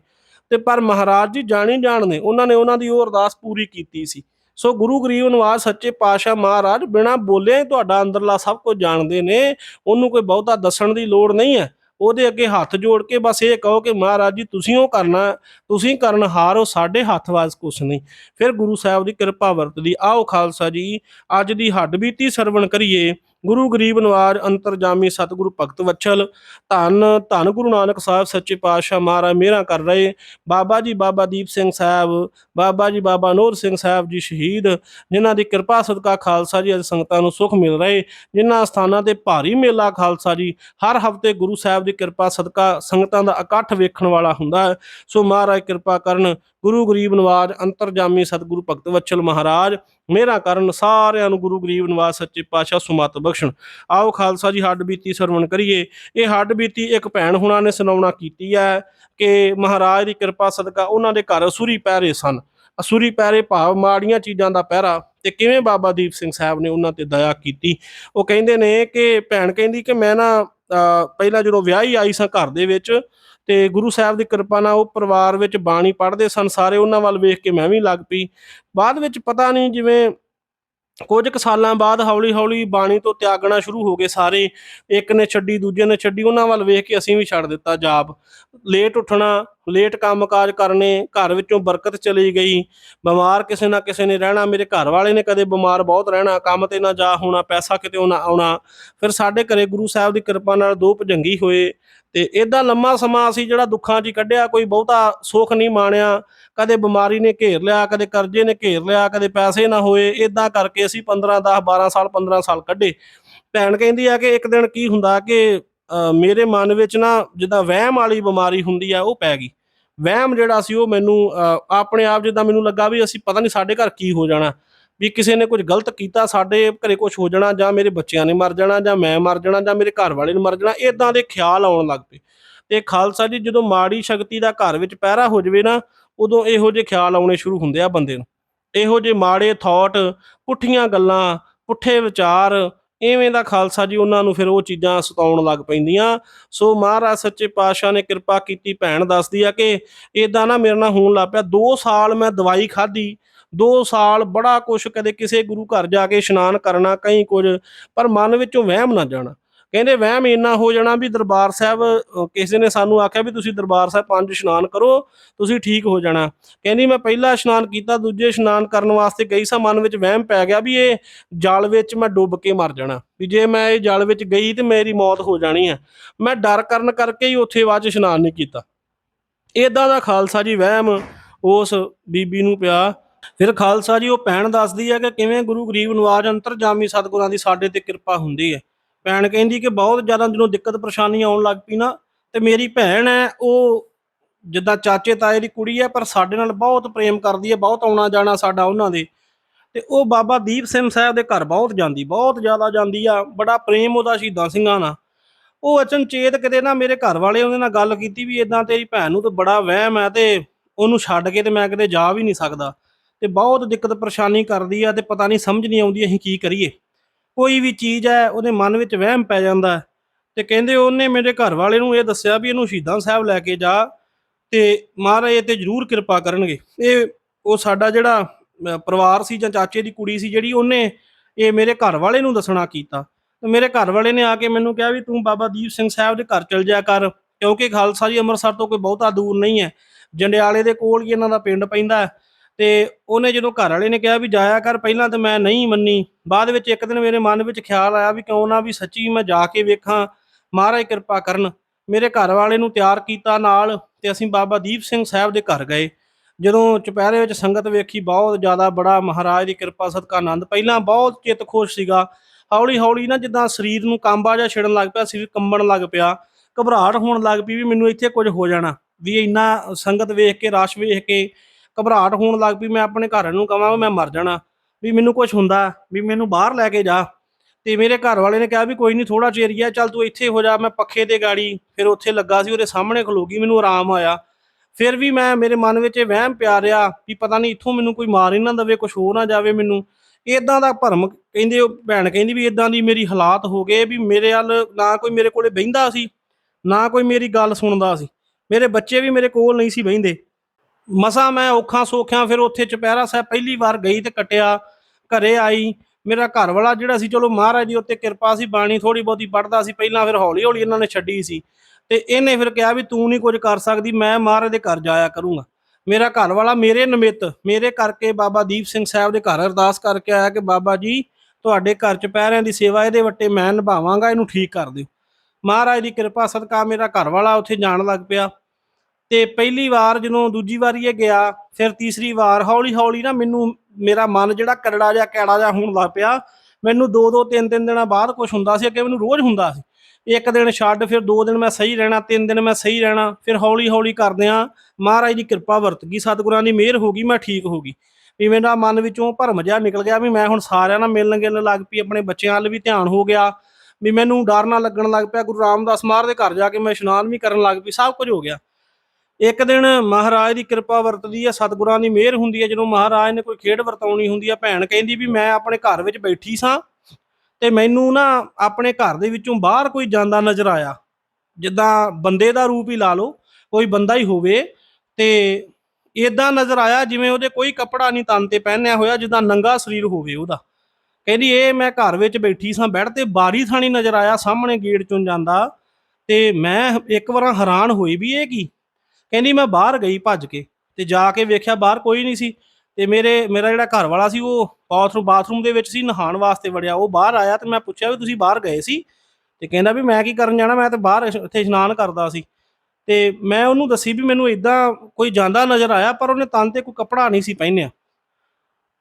ਤੇ ਪਰ ਮਹਾਰਾਜ ਜੀ ਜਾਣੀ ਜਾਣਦੇ ਉਹਨਾਂ ਨੇ ਉਹਨਾਂ ਦੀ ਉਹ ਅਰਦਾਸ ਪੂਰੀ ਕੀਤੀ ਸੀ। ਸੋ ਗੁਰੂ ਗਰੀਬ ਨਵਾਜ, ਸੱਚੇ ਪਾਤਸ਼ਾਹ ਮਹਾਰਾਜ, ਬਿਨਾ ਬੋਲੇ ਤੁਹਾਡਾ ਅੰਦਰਲਾ ਸਭ ਕੁਝ ਜਾਣਦੇ ਨੇ, ਉਹਨੂੰ ਕੋਈ ਬਹੁਤਾ ਦੱਸਣ ਦੀ ਲੋੜ ਨਹੀਂ ਹੈ। ਉਹਦੇ ਅੱਗੇ ਹੱਥ ਜੋੜ ਕੇ ਬਸ ਇਹ ਕਹੋ ਕਿ ਮਹਾਰਾਜ ਜੀ, ਤੁਸੀਂ ਉਹ ਕਰਨਾ, ਤੁਸੀਂ ਕਰਨ ਹਾਰੋ ਸਾਡੇ ਹੱਥ ਵਾਸ ਕੁਛ ਨਹੀਂ। ਫਿਰ ਗੁਰੂ ਸਾਹਿਬ ਦੀ ਕਿਰਪਾ ਵਰਤਦੀ, ਆਓ ਖਾਲਸਾ ਜੀ, ਅੱਜ ਦੀ ਹੱਡ ਬੀਤੀ ਸਰਵਣ ਕਰੀਏ। ਗੁਰੂ ਗਰੀਬ ਨਵਾਜ ਅੰਤਰਜਾਮੀ ਸਤਿਗੁਰੂ ਭਗਤ ਵੱਛਲ, ਧੰਨ ਧੰਨ ਗੁਰੂ ਨਾਨਕ ਸਾਹਿਬ ਸੱਚੇ ਪਾਤਸ਼ਾਹ ਮਹਾਰਾਜ ਮੇਰਾ ਕਰ ਰਹੇ, ਬਾਬਾ ਜੀ ਬਾਬਾ ਦੀਪ ਸਿੰਘ ਸਾਹਿਬ, ਬਾਬਾ ਜੀ ਬਾਬਾ ਨੂਰ ਸਿੰਘ ਸਾਹਿਬ ਜੀ ਸ਼ਹੀਦ, ਜਿਨ੍ਹਾਂ ਦੀ ਕਿਰਪਾ ਸਦਕਾ ਖਾਲਸਾ ਜੀ ਅੱਜ ਸੰਗਤਾਂ ਨੂੰ ਸੁਖ ਮਿਲ ਰਹੇ, ਜਿਨ੍ਹਾਂ ਸਥਾਨਾਂ ਤੇ ਭਾਰੀ ਮੇਲਾ ਖਾਲਸਾ ਜੀ, ਹਰ ਹਫ਼ਤੇ ਗੁਰੂ ਸਾਹਿਬ ਦੀ ਕਿਰਪਾ ਸਦਕਾ ਸੰਗਤਾਂ ਦਾ ਇਕੱਠ ਵੇਖਣ ਵਾਲਾ ਹੁੰਦਾ ਹੈ। ਸੋ ਮਹਾਰਾਜ ਕਿਰਪਾ ਕਰਨ, ਗੁਰੂ ਗਰੀਬ ਨਵਾਜ ਅੰਤਰਜਾਮੀ ਸਤਿਗੁਰੂ ਭਗਤ ਵੱਛਲ ਮਹਾਰਾਜ ਮੇਰਾ ਕਰਨ ਸਾਰਿਆਂ ਨੂੰ ਗੁਰੂ ਗਰੀਬ ਨਿਵਾਸ ਸੱਚੇ ਪਾਤਸ਼ਾਹ ਸੁਮਤ ਬਖਸ਼ਣ। ਆਓ ਖਾਲਸਾ ਜੀ, ਹੱਡ ਬੀਤੀ ਸਰਵਣ ਕਰੀਏ। ਇਹ ਹੱਡ ਬੀਤੀ ਇੱਕ ਭੈਣ ਹੁਣਾਂ ਨੇ ਸੁਣਾਉਣਾ ਕੀਤੀ ਹੈ ਕਿ ਮਹਾਰਾਜ ਦੀ ਕਿਰਪਾ ਸਦਕਾ ਉਹਨਾਂ ਦੇ ਘਰ ਅਸੂਰੀ ਪਹਿਰੇ ਸਨ। ਅਸੂਰੀ ਪਹਿਰੇ ਭਾਵ ਮਾੜੀਆਂ ਚੀਜ਼ਾਂ ਦਾ ਪਹਿਰਾ ਤੇ ਕਿਵੇਂ ਬਾਬਾ ਦੀਪ ਸਿੰਘ ਸਾਹਿਬ ਨੇ ਉਹਨਾਂ ਤੇ ਦਇਆ ਕੀਤੀ। ਉਹ ਕਹਿੰਦੇ ਨੇ ਕਿ ਭੈਣ ਕਹਿੰਦੀ ਕਿ ਮੈਂ ਨਾ, ਅਹ, ਪਹਿਲਾਂ ਜਦੋਂ ਵਿਆਹੀ ਆਈ ਸਾਂ ਘਰ ਦੇ ਵਿੱਚ ਤੇ ਗੁਰੂ ਸਾਹਿਬ ਦੀ ਕਿਰਪਾ ਨਾਲ ਉਹ ਪਰਿਵਾਰ ਵਿੱਚ ਬਾਣੀ ਪੜ੍ਹਦੇ ਸਨ, ਸਾਰੇ ਉਹਨਾਂ ਵੱਲ ਵੇਖ ਕੇ ਮੈਂ ਵੀ ਲੱਗ ਪਈ। ਬਾਅਦ ਵਿੱਚ ਪਤਾ ਨਹੀਂ ਜਿਵੇਂ ਕੁਝ ਕੁ ਸਾਲਾਂ ਬਾਅਦ ਹੌਲੀ ਹੌਲੀ ਬਾਣੀ ਤੋਂ ਤਿਆਗਣਾ ਸ਼ੁਰੂ ਹੋ ਗਏ ਸਾਰੇ, ਇੱਕ ਨੇ ਛੱਡੀ, ਦੂਜੇ ਨੇ ਛੱਡੀ, ਉਹਨਾਂ ਵੱਲ ਵੇਖ ਕੇ ਅਸੀਂ ਵੀ ਛੱਡ ਦਿੱਤਾ ਜਾਪ। ਲੇਟ ਉੱਠਣਾ, ਲੇਟ ਕੰਮਕਾਜ ਕਰਨੇ, ਘਰ ਵਿੱਚੋਂ ਬਰਕਤ ਚਲੀ ਗਈ, ਬਿਮਾਰ ਕਿਸੇ ਨਾ ਕਿਸੇ ਨੇ ਰਹਿਣਾ, ਮੇਰੇ ਘਰ ਵਾਲੇ ਨੇ ਕਦੇ ਬਿਮਾਰ ਬਹੁਤ ਰਹਿਣਾ, ਕੰਮ ਤੇ ਨਾ ਜਾ ਹੋਣਾ, ਪੈਸਾ ਕਿਤੇ ਨਾ ਆਉਣਾ। ਫਿਰ ਸਾਡੇ ਘਰੇ ਗੁਰੂ ਸਾਹਿਬ ਦੀ ਕਿਰਪਾ ਨਾਲ ਦੋ ਭਜੰਗੀ ਹੋਏ ਤੇ ਇਦਾਂ ਲੰਮਾ ਸਮਾਂ ਅਸੀਂ ਜਿਹੜਾ ਦੁੱਖਾਂ 'ਚ ਹੀ ਕੱਢਿਆ ਕੋਈ ਬਹੁਤਾ ਸੁੱਖ ਨਹੀਂ ਮਾਣਿਆ ਕਦੇ ਬਿਮਾਰੀ ਨੇ ਘੇਰ ਲਿਆ ਕਦੇ ਕਰਜ਼ੇ ਨੇ ਘੇਰ ਲਿਆ ਕਦੇ ਪੈਸੇ ਨਾ ਹੋਏ ਇਦਾਂ ਕਰਕੇ ਅਸੀਂ 15 10 12 ਸਾਲ 15 ਸਾਲ ਕੱਢੇ। ਭੈਣ ਕਹਿੰਦੀ ਆ ਕਿ ਇੱਕ ਦਿਨ ਕੀ ਹੁੰਦਾ ਕਿ ਅ, ਮੇਰੇ ਮਨ ਵਿੱਚ ਨਾ ਜਿੱਦਾਂ ਵਹਿਮ ਵਾਲੀ ਬਿਮਾਰੀ ਹੁੰਦੀ ਆ ਉਹ ਪੈ ਗਈ। ਵਹਿਮ ਜਿਹੜਾ ਸੀ ਉਹ ਮੈਨੂੰ ਅ, ਆਪਣੇ ਆਪ ਜਿੱਦਾਂ ਮੈਨੂੰ ਲੱਗਾ ਵੀ ਅਸੀਂ ਪਤਾ ਨਹੀਂ ਸਾਡੇ ਘਰ ਕੀ ਹੋ ਜਾਣਾ। ਵੀ ਕਿਸੇ ਨੇ ਕੁਝ ਗਲਤ ਕੀਤਾ, ਸਾਡੇ ਘਰੇ ਕੁਝ ਹੋ ਜਾਣਾ ਜਾਂ ਮੇਰੇ ਬੱਚਿਆਂ ਨੇ ਮਰ ਜਾਣਾ ਜਾਂ ਮੈਂ ਮਰ ਜਾਣਾ ਜਾਂ ਮੇਰੇ ਘਰ ਵਾਲੇ ਨੇ ਮਰ ਜਾਣਾ ਇਦਾਂ ਦੇ ਖਿਆਲ ਆਉਣ ਲੱਗ ਪਏ। ਤੇ ਖਾਲਸਾ ਜੀ, ਜਦੋਂ ਮਾੜੀ ਸ਼ਕਤੀ ਦਾ ਘਰ ਵਿੱਚ ਪਹਿਰਾ ਹੋ ਜਾਵੇ ਨਾ, ਉਦੋਂ ਇਹੋ ਜਿਹੇ ਖਿਆਲ ਆਉਣੇ ਸ਼ੁਰੂ ਹੁੰਦੇ ਆ ਬੰਦੇ ਨੂੰ। ਇਹੋ ਜਿਹੇ ਮਾੜੇ ਥਾਟ ਪੁੱਠੀਆਂ ਗੱਲਾਂ, ਪੁੱਠੇ ਵਿਚਾਰ ਐਵੇਂ ਦਾ ਖਾਲਸਾ ਜੀ, ਉਹਨਾਂ ਨੂੰ ਫਿਰ ਉਹ ਚੀਜ਼ਾਂ ਸਤਾਉਣ ਲੱਗ ਪੈਂਦੀਆਂ। ਸੋ ਮਹਾਰਾਜ ਸੱਚੇ ਪਾਤਸ਼ਾਹ ਨੇ ਕਿਰਪਾ ਕੀਤੀ, ਭੈਣ ਦੱਸਦੀ ਆ ਕਿ ਇਦਾਂ ਨਾ ਮੇਰੇ ਨਾਲ ਹੋਣ ਲੱਗ ਪਿਆ। 2 ਸਾਲ ਮੈਂ ਦਵਾਈ ਖਾਧੀ 2 ਸਾਲ ਬੜਾ ਕੁਛ ਕਦੇ ਕਿਸੇ ਗੁਰੂ ਘਰ ਜਾ ਕੇ ਇਸ਼ਨਾਨ ਕਰਨਾ, ਕਈ ਕੁਝ, ਪਰ ਮਨ ਵਿੱਚੋਂ ਵਹਿਮ ਨਾ ਜਾਣਾ। ਕਹਿੰਦੇ ਵਹਿਮ ਇੰਨਾ ਹੋ ਜਾਣਾ ਵੀ ਦਰਬਾਰ ਸਾਹਿਬ ਕਿਸੇ ਨੇ ਸਾਨੂੰ ਆਖਿਆ ਵੀ ਤੁਸੀਂ ਦਰਬਾਰ ਸਾਹਿਬ ਪੰਜ ਇਸ਼ਨਾਨ ਕਰੋ, ਤੁਸੀਂ ਠੀਕ ਹੋ ਜਾਣਾ। ਕਹਿੰਦੀ ਮੈਂ ਪਹਿਲਾ ਇਸ਼ਨਾਨ ਕੀਤਾ, ਦੂਜੇ ਇਸ਼ਨਾਨ ਕਰਨ ਵਾਸਤੇ ਗਈ ਸਾਂ, ਮਨ ਵਿੱਚ ਵਹਿਮ ਪੈ ਗਿਆ ਵੀ ਇਹ ਜਲ ਵਿੱਚ ਮੈਂ ਡੁੱਬ ਕੇ ਮਰ ਜਾਣਾ। ਵੀ ਜੇ ਮੈਂ ਇਹ ਜਲ ਵਿੱਚ ਗਈ ਤੇ ਮੇਰੀ ਮੌਤ ਹੋ ਜਾਣੀ ਹੈ। ਮੈਂ ਡਰ ਕਰਨ ਕਰਕੇ ਹੀ ਉੱਥੇ ਬਾਅਦ ਚ ਇਸ਼ਨਾਨ ਨਹੀਂ ਕੀਤਾ। ਇਦਾਂ ਦਾ ਖਾਲਸਾ ਜੀ ਵਹਿਮ ਉਸ ਬੀਬੀ ਨੂੰ ਪਿਆ। ਫਿਰ ਖਾਲਸਾ ਜੀ ਉਹ ਭੈਣ ਦੱਸਦੀ ਹੈ ਕਿ ਕਿਵੇਂ ਗੁਰੂ ਗਰੀਬ ਨਵਾਜ ਅੰਤਰਜਾਮੀ ਸਤਿਗੁਰਾਂ ਦੀ ਸਾਡੇ ਤੇ ਕਿਰਪਾ ਹੁੰਦੀ ਹੈ। ਭੈਣ ਕਹਿੰਦੀ ਕਿ ਬਹੁਤ ਜ਼ਿਆਦਾ ਜਦੋਂ ਦਿੱਕਤ ਪਰੇਸ਼ਾਨੀ ਆਉਣ ਲੱਗ ਪਈ ਨਾ, ਤੇ ਮੇਰੀ ਭੈਣ ਹੈ, ਉਹ ਜਿੱਦਾਂ ਚਾਚੇ ਤਾਏ ਦੀ ਕੁੜੀ ਹੈ, ਪਰ ਸਾਡੇ ਨਾਲ ਬਹੁਤ ਪ੍ਰੇਮ ਕਰਦੀ ਹੈ, ਬਹੁਤ ਆਉਣਾ ਜਾਣਾ ਸਾਡਾ ਉਹਨਾਂ ਦੇ। ਤੇ ਉਹ ਬਾਬਾ ਦੀਪ ਸਿੰਘ ਸਾਹਿਬ ਦੇ ਘਰ ਬਹੁਤ ਜਾਂਦੀ, ਬਹੁਤ ਜ਼ਿਆਦਾ ਜਾਂਦੀ ਆ, ਬੜਾ ਪ੍ਰੇਮ ਉਹਦਾ ਸ਼ਹੀਦਾਂ ਸਿੰਘਾਂ ਨਾਲ। ਉਹ ਅਚਨਚੇਤ ਕਿਤੇ ਨਾ ਮੇਰੇ ਘਰ ਵਾਲੇ ਉਹਦੇ ਨਾਲ ਗੱਲ ਕੀਤੀ ਵੀ ਇਦਾਂ ਤੇਰੀ ਭੈਣ ਨੂੰ ਤਾਂ ਬੜਾ ਵਹਿਮ ਹੈ ਤੇ ਉਹਨੂੰ ਛੱਡ ਕੇ ਤੇ ਮੈਂ ਕਿਤੇ ਜਾ ਵੀ ਨਹੀਂ ਸਕਦਾ। ਤੇ ਬਹੁਤ ਦਿੱਕਤ ਪਰੇਸ਼ਾਨੀ ਕਰਦੀ ਆ ਤੇ ਪਤਾ ਨਹੀਂ ਸਮਝ ਨਹੀਂ ਆਉਂਦੀ ਅਸੀਂ ਕੀ ਕਰੀਏ। ਕੋਈ ਵੀ ਚੀਜ਼ ਹੈ, ਉਹਦੇ ਮਨ ਵਿੱਚ ਵਹਿਮ ਪੈ ਜਾਂਦਾ ਹੈ। ਤੇ ਕਹਿੰਦੇ ਉਹਨੇ ਮੇਰੇ ਘਰ ਵਾਲੇ ਨੂੰ ਇਹ ਦੱਸਿਆ ਵੀ ਇਹਨੂੰ ਸ਼ਹੀਦਾਂ ਸਾਹਿਬ ਲੈ ਕੇ ਜਾ ਤੇ ਮਹਾਰਾਜ ਇਹ ਤੇ ਜ਼ਰੂਰ ਕਿਰਪਾ ਕਰਨਗੇ। ਇਹ ਉਹ ਸਾਡਾ ਜਿਹੜਾ ਪਰਿਵਾਰ ਸੀ ਜਾਂ ਚਾਚੇ ਦੀ ਕੁੜੀ ਸੀ ਜਿਹੜੀ ਉਹਨੇ ਇਹ ਮੇਰੇ ਘਰ ਵਾਲੇ ਨੂੰ ਦੱਸਣਾ ਕੀਤਾ। ਤੇ ਮੇਰੇ ਘਰ ਵਾਲੇ ਨੇ ਆ ਕੇ ਮੈਨੂੰ ਕਿਹਾ ਵੀ ਤੂੰ ਬਾਬਾ ਦੀਪ ਸਿੰਘ ਸਾਹਿਬ ਦੇ ਘਰ ਚਲ ਜਾ ਕਰ, ਕਿਉਂਕਿ ਖਾਲਸਾ ਜੀ ਅੰਮ੍ਰਿਤਸਰ ਤੋਂ ਕੋਈ ਬਹੁਤਾ ਦੂਰ ਨਹੀਂ ਹੈ। ਜੰਡਿਆਲੇ ਦੇ ਕੋਲ ਹੀ ਇਹਨਾਂ ਦਾ ਪਿੰਡ ਪੈਂਦਾ ਤੇ ਉਹਨੇ ਜਦੋਂ ਘਰ ਵਾਲੇ ਨੇ ਕਿਹਾ ਵੀ ਜਾਇਆ ਕਰ, ਪਹਿਲਾਂ ਤਾਂ ਮੈਂ ਨਹੀਂ ਮੰਨੀ। ਬਾਅਦ ਵਿੱਚ ਇੱਕ ਦਿਨ ਮੇਰੇ ਮਨ ਵਿੱਚ ਖਿਆਲ ਆਇਆ ਵੀ ਕਿਉਂ ਨਾ ਵੀ ਸੱਚੀ ਮੈਂ ਜਾ ਕੇ ਵੇਖਾਂ, ਮਹਾਰਾਜ ਕਿਰਪਾ ਕਰਨ। ਮੇਰੇ ਘਰ ਵਾਲੇ ਨੂੰ ਤਿਆਰ ਕੀਤਾ ਨਾਲ ਤੇ ਅਸੀਂ ਬਾਬਾ ਦੀਪ ਸਿੰਘ ਸਾਹਿਬ ਦੇ ਘਰ ਗਏ। ਜਦੋਂ ਚੁਪਹਿਰੇ ਵਿੱਚ ਸੰਗਤ ਵੇਖੀ, ਬਹੁਤ ਜ਼ਿਆਦਾ ਬੜਾ ਮਹਾਰਾਜ ਦੀ ਕਿਰਪਾ, ਸਦਕਾ ਆਨੰਦ। ਪਹਿਲਾਂ ਬਹੁਤ ਚਿੱਤ ਖੁਸ਼ ਸੀਗਾ। ਹੌਲੀ ਹੌਲੀ ਨਾ ਜਿੱਦਾਂ ਸਰੀਰ ਨੂੰ ਕਾਂਬਾ ਜਿਹਾ ਛਿੜਨ ਲੱਗ ਪਿਆ, ਸਰੀਰ ਕੰਬਣ ਲੱਗ ਪਿਆ। ਘਬਰਾਹਟ ਹੋਣ ਲੱਗ ਪਈ ਵੀ ਮੈਨੂੰ ਇੱਥੇ ਕੁਝ ਹੋ ਜਾਣਾ। ਵੀ ਇੰਨਾ ਸੰਗਤ ਵੇਖ ਕੇ, ਰਸ਼ ਵੇਖ ਕੇ ਘਬਰਾਹਟ ਹੋਣ ਲੱਗ ਪਈ, ਮੈਂ ਆਪਣੇ ਘਰ ਨੂੰ ਕਹਾਂ ਮੈਂ ਮਰ ਜਾਣਾ, ਵੀ ਮੈਨੂੰ ਕੁਝ ਹੁੰਦਾ, ਵੀ ਮੈਨੂੰ ਬਾਹਰ ਲੈ ਕੇ ਜਾ। ਤੇ ਮੇਰੇ ਘਰ ਵਾਲੇ ਨੇ ਕਿਹਾ ਵੀ ਕੋਈ ਨਹੀਂ ਥੋੜਾ ਚਿਰ ਹੀ ਆ, ਚੱਲ ਤੂੰ ਇੱਥੇ ਹੋ ਜਾ, ਮੈਂ ਪੱਖੇ ਤੇ ਗਾੜੀ, ਫਿਰ ਉੱਥੇ ਲੱਗਾ ਸੀ, ਉਹਦੇ ਸਾਹਮਣੇ ਖਲੋ ਗਈ, ਮੈਨੂੰ ਆਰਾਮ ਆਇਆ ਫਿਰ ਵੀ ਮੈਂ, ਮੇਰੇ ਮਨ ਵਿੱਚ ਇਹ ਵਹਿਮ ਪਿਆ ਰਿਹਾ ਵੀ ਪਤਾ ਨਹੀਂ ਇੱਥੋਂ ਮੈਨੂੰ ਕੋਈ ਮਾਰ ਹੀ ਨਾ ਦਵੇ ਕੁਝ ਹੋ ਨਾ ਜਾਵੇ ਮੈਨੂੰ। ਇਦਾਂ ਦਾ ਭਰਮ ਕਹਿੰਦੇ ਉਹ ਭੈਣ ਕਹਿੰਦੀ ਵੀ ਇਦਾਂ ਦੀ ਮੇਰੀ ਹਾਲਾਤ ਹੋ ਗਏ ਵੀ ਮੇਰੇ ਵੱਲ ਨਾ ਕੋਈ ਮੇਰੇ ਕੋਲੇ ਬਹਿੰਦਾ ਸੀ, ਨਾ ਕੋਈ ਮੇਰੀ ਗੱਲ ਸੁਣਦਾ ਸੀ। ਮੇਰੇ ਬੱਚੇ ਵੀ ਮੇਰੇ ਕੋਲ ਨਹੀਂ ਸੀ ਬਹਿੰਦੇ। ਮਸਾ ਮੈਂ ਔਖਾਂ ਸੌਖਿਆਂ ਫਿਰ ਉੱਥੇ ਚੁਪਹਿਰਾ ਸਾਹਿਬ ਪਹਿਲੀ ਵਾਰ ਗਈ ਤੇ ਕਟਿਆ, ਘਰੇ ਆਈ, ਮੇਰਾ ਘਰ ਵਾਲਾ ਜਿਹੜਾ ਸੀ, ਚਲੋ ਮਹਾਰਾਜ ਦੀ ਉੱਤੇ ਕਿਰਪਾ ਸੀ, ਬਾਣੀ ਥੋੜੀ ਬਹੁਤੀ ਪੜਦਾ ਸੀ, ਪਹਿਲਾਂ ਫਿਰ ਹੌਲੀ ਹੌਲੀ ਇਹਨਾਂ ਨੇ ਛੱਡੀ ਸੀ। ਤੇ ਇਹਨੇ ਫਿਰ ਕਿਹਾ ਵੀ ਤੂੰ ਨਹੀਂ ਕੁਝ ਕਰ ਸਕਦੀ, ਮੈਂ ਮਹਾਰਾਜ ਦੇ ਘਰ ਜਾਇਆ ਕਰੂੰਗਾ। ਮੇਰਾ ਘਰ ਵਾਲਾ ਮੇਰੇ ਨਿਮਿਤ, ਮੇਰੇ ਕਰਕੇ ਬਾਬਾ ਦੀਪ ਸਿੰਘ ਸਾਹਿਬ ਦੇ ਘਰ ਅਰਦਾਸ ਕਰਕੇ ਆਇਆ ਕਿ ਬਾਬਾ ਜੀ, ਤੁਹਾਡੇ ਘਰ ਚ ਪੈਰਿਆਂ ਦੀ ਸੇਵਾ ਇਹਦੇ ਵੱਟੇ ਮੈਂ ਨਿਭਾਵਾਂਗਾ, ਇਹਨੂੰ ਠੀਕ ਕਰ ਦਿਓ। ਮਹਾਰਾਜ ਦੀ ਕਿਰਪਾ ਸਦਕਾ ਮੇਰਾ ਘਰ ਵਾਲਾ ਉੱਥੇ ਜਾਣ ਲੱਗ ਪਿਆ। ਤੇ ਪਹਿਲੀ ਵਾਰ ਜਦੋਂ ਦੂਜੀ ਵਾਰੀ ਇਹ ਗਿਆ, ਫਿਰ ਤੀਸਰੀ ਵਾਰ ਹੌਲੀ ਹੌਲੀ ਨਾ ਮੈਨੂੰ, ਮੇਰਾ ਮਨ ਜਿਹੜਾ ਕਰੜਾ ਜਿਹਾ, ਕੈੜਾ ਜਿਹਾ ਹੋਣ ਲੱਗ ਪਿਆ। ਮੈਨੂੰ ਦੋ ਦੋ, ਤਿੰਨ ਤਿੰਨ ਦਿਨਾਂ ਬਾਅਦ ਕੁਝ ਹੁੰਦਾ ਸੀ, ਅੱਗੇ ਮੈਨੂੰ ਰੋਜ਼ ਹੁੰਦਾ ਸੀ। ਇੱਕ ਦਿਨ ਛੱਡ, ਫਿਰ ਦੋ ਦਿਨ ਮੈਂ ਸਹੀ ਰਹਿਣਾ, ਤਿੰਨ ਦਿਨ ਮੈਂ ਸਹੀ ਰਹਿਣਾ, ਫਿਰ ਹੌਲੀ ਹੌਲੀ ਕਰਦਿਆਂ ਮਹਾਰਾਜ ਦੀ ਕਿਰਪਾ ਵਰਤ ਗਈ, ਸਤਿਗੁਰਾਂ ਦੀ ਮਿਹਰ ਹੋ ਗਈ, ਮੈਂ ਠੀਕ ਹੋ ਗਈ। ਵੀ ਮੇਰਾ ਮਨ ਵਿੱਚੋਂ ਭਰਮ ਜਿਹਾ ਨਿਕਲ ਗਿਆ ਵੀ ਮੈਂ ਹੁਣ ਸਾਰਿਆਂ ਨਾਲ ਮਿਲਣ ਗਿਲਣ ਲੱਗ ਪਈ, ਆਪਣੇ ਬੱਚਿਆਂ ਵੱਲ ਵੀ ਧਿਆਨ ਹੋ ਗਿਆ, ਵੀ ਮੈਨੂੰ ਡਰ ਨਾ ਲੱਗਣ ਲੱਗ ਪਿਆ, ਗੁਰੂ ਰਾਮਦਾਸ ਮਹਾਰਾਜ ਦੇ ਘਰ ਜਾ ਕੇ ਮੈਂ ਇਸ਼ਨਾਨ ਵੀ ਕਰਨ ਲੱਗ ਪਈ, ਸਭ ਕੁਝ ਹੋ ਗਿਆ। ਇੱਕ ਦਿਨ ਮਹਾਰਾਜ ਦੀ ਕਿਰਪਾ ਵਰਤਦੀ ਹੈ ਸਤਿਗੁਰਾਂ ਦੀ ਮਿਹਰ ਹੁੰਦੀ ਹੈ ਜਦੋਂ ਮਹਾਰਾਜ ਨੇ ਕੋਈ ਖੇਡ ਵਰਤਾਉਣੀ ਹੁੰਦੀ ਹੈ ਭੈਣ ਕਹਿੰਦੀ ਵੀ ਮੈਂ ਆਪਣੇ ਘਰ ਵਿੱਚ ਬੈਠੀ ਸਾਂ ਤੇ ਮੈਨੂੰ ਨਾ ਆਪਣੇ ਘਰ ਦੇ ਵਿੱਚੋਂ ਬਾਹਰ ਕੋਈ ਜਾਂਦਾ ਨਜ਼ਰ ਆਇਆ। ਜਿੱਦਾਂ ਬੰਦੇ ਦਾ ਰੂਪ ਹੀ ਲਾ ਲਓ, ਕੋਈ ਬੰਦਾ ਹੀ ਹੋਵੇ ਤੇ ਇਦਾਂ ਨਜ਼ਰ ਆਇਆ ਜਿਵੇਂ ਉਹਦੇ ਕੋਈ ਕੱਪੜਾ ਨਹੀਂ ਤਨ ਤੇ ਪਹਿਨਿਆ ਹੋਇਆ, ਜਿੱਦਾਂ ਨੰਗਾ ਸਰੀਰ ਹੋਵੇ ਉਹਦਾ। ਕਹਿੰਦੀ ਇਹ ਮੈਂ ਘਰ ਵਿੱਚ ਬੈਠੀ ਸਾਂ ਬੈੱਡ ਤੇ ਬਾਰੀ ਥਾਣੀ ਨਜ਼ਰ ਆਇਆ, ਸਾਹਮਣੇ ਗੇਟ ਚੋਂ ਜਾਂਦਾ ਤੇ ਮੈਂ ਇੱਕ ਵਾਰ ਹੈਰਾਨ ਹੋਈ ਵੀ ਇਹ ਕੀ? ਕਹਿੰਦੀ ਮੈਂ ਬਾਹਰ ਗਈ ਭੱਜ ਕੇ ਤੇ ਜਾ ਕੇ ਵੇਖਿਆ ਬਾਹਰ ਕੋਈ ਨਹੀਂ ਸੀ ਤੇ ਮੇਰੇ, ਮੇਰਾ ਜਿਹੜਾ ਘਰ ਵਾਲਾ ਸੀ ਉਹ ਬਾਥਰੂਮ ਬਾਥਰੂਮ ਦੇ ਵਿੱਚ ਸੀ, ਨਹਾਉਣ ਵਾਸਤੇ ਵੜਿਆ, ਉਹ ਬਾਹਰ ਆਇਆ ਤੇ ਮੈਂ ਪੁੱਛਿਆ ਵੀ ਤੁਸੀਂ ਬਾਹਰ ਗਏ ਸੀ? ਤੇ ਕਹਿੰਦਾ ਵੀ ਮੈਂ ਕੀ ਕਰਨ ਜਾਣਾ, ਮੈਂ ਤਾਂ ਬਾਹਰ ਇੱਥੇ ਇਸ਼ਨਾਨ ਕਰਦਾ ਸੀ। ਤੇ ਮੈਂ ਉਹਨੂੰ ਦੱਸੀ ਵੀ ਮੈਨੂੰ ਇਦਾਂ ਕੋਈ ਜਾਂਦਾ ਨਜ਼ਰ ਆਇਆ, ਪਰ ਉਹਨੇ ਤਨ ਤੇ ਕੋਈ ਕੱਪੜਾ ਨਹੀਂ ਸੀ ਪਹਿਨਿਆ।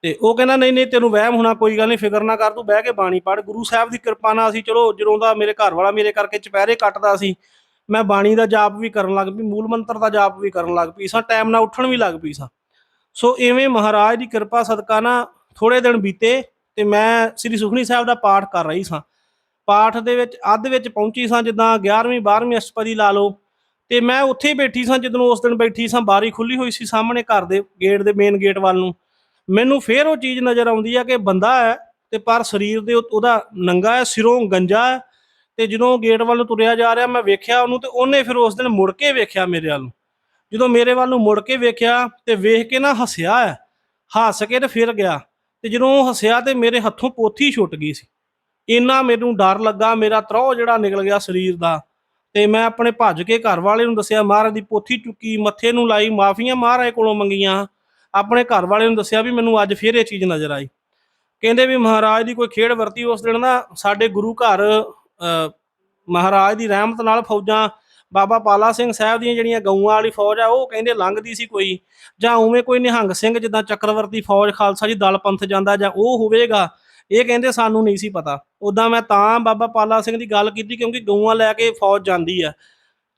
ਤੇ ਉਹ ਕਹਿੰਦਾ, ਨਹੀਂ ਨਹੀਂ, ਤੈਨੂੰ ਵਹਿਮ ਹੋਣਾ, ਕੋਈ ਗੱਲ ਨਹੀਂ, ਫਿਕਰ ਨਾ ਕਰ, ਤੂੰ ਬਹਿ ਕੇ ਬਾਣੀ ਪੜ ਗੁਰੂ ਸਾਹਿਬ ਦੀ ਕਿਰਪਾ ਨਾਲ ਅਸੀਂ ਚਲੋ, ਜਦੋਂ ਦਾ ਮੇਰੇ ਘਰ ਵਾਲਾ ਮੇਰੇ ਕਰਕੇ ਚੁਪਹਿਰੇ ਕੱਟਦਾ ਸੀ ਮੈਂ ਬਾਣੀ ਦਾ ਜਾਪ ਵੀ ਕਰਨ ਲੱਗ ਪਈ, ਮੂਲ ਮੰਤਰ ਦਾ ਜਾਪ ਵੀ ਕਰਨ ਲੱਗ ਪਈ, ਸਾਂ ਟਾਈਮ ਨਾਲ ਉੱਠਣ ਵੀ ਲੱਗ ਪਈ ਸਾਂ। ਸੋ ਇਵੇਂ ਮਹਾਰਾਜ ਦੀ ਕਿਰਪਾ ਸਦਕਾ ਨਾ ਥੋੜੇ ਦਿਨ ਬੀਤੇ ਤੇ ਮੈਂ ਸ੍ਰੀ ਸੁਖਨੀ ਸਾਹਿਬ ਦਾ ਪਾਠ ਕਰ ਰਹੀ ਸਾਂ। ਪਾਠ ਦੇ ਵਿੱਚ, ਅੱਧ ਵਿੱਚ ਪਹੁੰਚੀ ਸਾਂ, ਜਿੱਦਾਂ 11ਵੀਂ 12ਵੀਂ ਅਸ਼ਟਪਦੀ ਲਾ ਲਓ। ਤੇ ਮੈਂ ਉੱਥੇ ਹੀ ਬੈਠੀ ਸਾਂ, ਜਦੋਂ ਉਸ ਦਿਨ ਬੈਠੀ ਸਾਂ, ਬਾਰੀ ਖੁੱਲੀ ਹੋਈ ਸੀ ਸਾਹਮਣੇ ਘਰ ਦੇ ਗੇਟ ਦੇ ਮੇਨ ਗੇਟ ਵੱਲ ਨੂੰ। ਮੈਨੂੰ ਫੇਰ ਉਹ ਚੀਜ਼ ਨਜ਼ਰ ਆਉਂਦੀ ਆ ਕਿ ਬੰਦਾ ਹੈ ਤੇ ਪਰ ਸਰੀਰ ਦੇ ਉਹਦਾ ਨੰਗਾ ਹੈ, ਸਿਰੋਂ ਗੰਜਾ ਹੈ ਤੇ ਜਦੋਂ ਗੇਟ ਵੱਲ ਤੁਰਿਆ ਜਾ ਰਿਹਾ, ਮੈਂ ਵੇਖਿਆ ਉਹਨੂੰ ਤੇ ਉਹਨੇ ਫਿਰ ਉਸ ਦਿਨ ਮੁੜ ਕੇ ਵੇਖਿਆ ਮੇਰੇ ਵੱਲ ਨੂੰ। ਜਦੋਂ ਮੇਰੇ ਵੱਲ ਨੂੰ ਮੁੜ ਕੇ ਵੇਖਿਆ ਤੇ ਵੇਖ ਕੇ ਨਾ ਹੱਸਿਆ ਹੈ। ਹੱਸ ਕੇ ਤੇ ਫਿਰ ਗਿਆ। ਤੇ ਜਦੋਂ ਉਹ ਹੱਸਿਆ ਤੇ ਮੇਰੇ ਹੱਥੋਂ ਪੋਥੀ ਛੁੱਟ ਗਈ ਸੀ। ਇੰਨਾ ਮੈਨੂੰ ਡਰ ਲੱਗਾ, ਮੇਰਾ ਤਰੋ ਜਿਹੜਾ ਨਿਕਲ ਗਿਆ ਸਰੀਰ ਦਾ। ਤੇ ਮੈਂ ਆਪਣੇ ਭੱਜ ਕੇ ਘਰ ਵਾਲੇ ਨੂੰ ਦੱਸਿਆ, ਮਹਾਰਾਜ ਦੀ ਪੋਥੀ ਚੁੱਕੀ, ਮੱਥੇ ਨੂੰ ਲਾਈ, ਮਾਫੀਆਂ ਮਹਾਰਾਜ ਕੋਲੋਂ ਮੰਗੀਆਂ। ਆਪਣੇ ਘਰ ਵਾਲੇ ਨੂੰ ਦੱਸਿਆ ਵੀ ਮੈਨੂੰ ਅੱਜ ਫੇਰ ਇਹ ਚੀਜ਼ ਨਜ਼ਰ ਆਈ। ਕਹਿੰਦੇ ਵੀ ਮਹਾਰਾਜ ਦੀ ਕੋਈ ਖੇਡ ਵਰਤੀ ਉਸ ਦਿਨ ਨਾ ਸਾਡੇ ਗੁਰੂ ਘਰ ਮਹਾਰਾਜ ਦੀ ਰਹਿਮਤ ਨਾਲ ਫੌਜਾਂ, ਬਾਬਾ ਪਾਲਾ ਸਿੰਘ ਸਾਹਿਬ ਦੀਆਂ ਜਿਹੜੀਆਂ ਗਊਆਂ ਵਾਲੀ ਫੌਜ ਆ, ਉਹ ਕਹਿੰਦੇ ਲੰਘਦੀ ਸੀ ਕੋਈ। ਜਾਂ ਉਵੇਂ ਕੋਈ ਨਿਹੰਗ ਸਿੰਘ ਜਿੱਦਾਂ ਚੱਕਰਵਰਤੀ ਫੌਜ ਖਾਲਸਾ ਜੀ ਦਲ ਪੰਥ ਜਾਂਦਾ ਜਾਂ ਉਹ ਹੋਵੇਗਾ, ਇਹ ਕਹਿੰਦੇ ਸਾਨੂੰ ਨਹੀਂ ਸੀ ਪਤਾ। ਉਦਾਂ ਮੈਂ ਤਾਂ ਬਾਬਾ ਪਾਲਾ ਸਿੰਘ ਦੀ ਗੱਲ ਕੀਤੀ ਕਿਉਂਕਿ ਗਊਆਂ ਲੈ ਕੇ ਫੌਜ ਜਾਂਦੀ ਆ।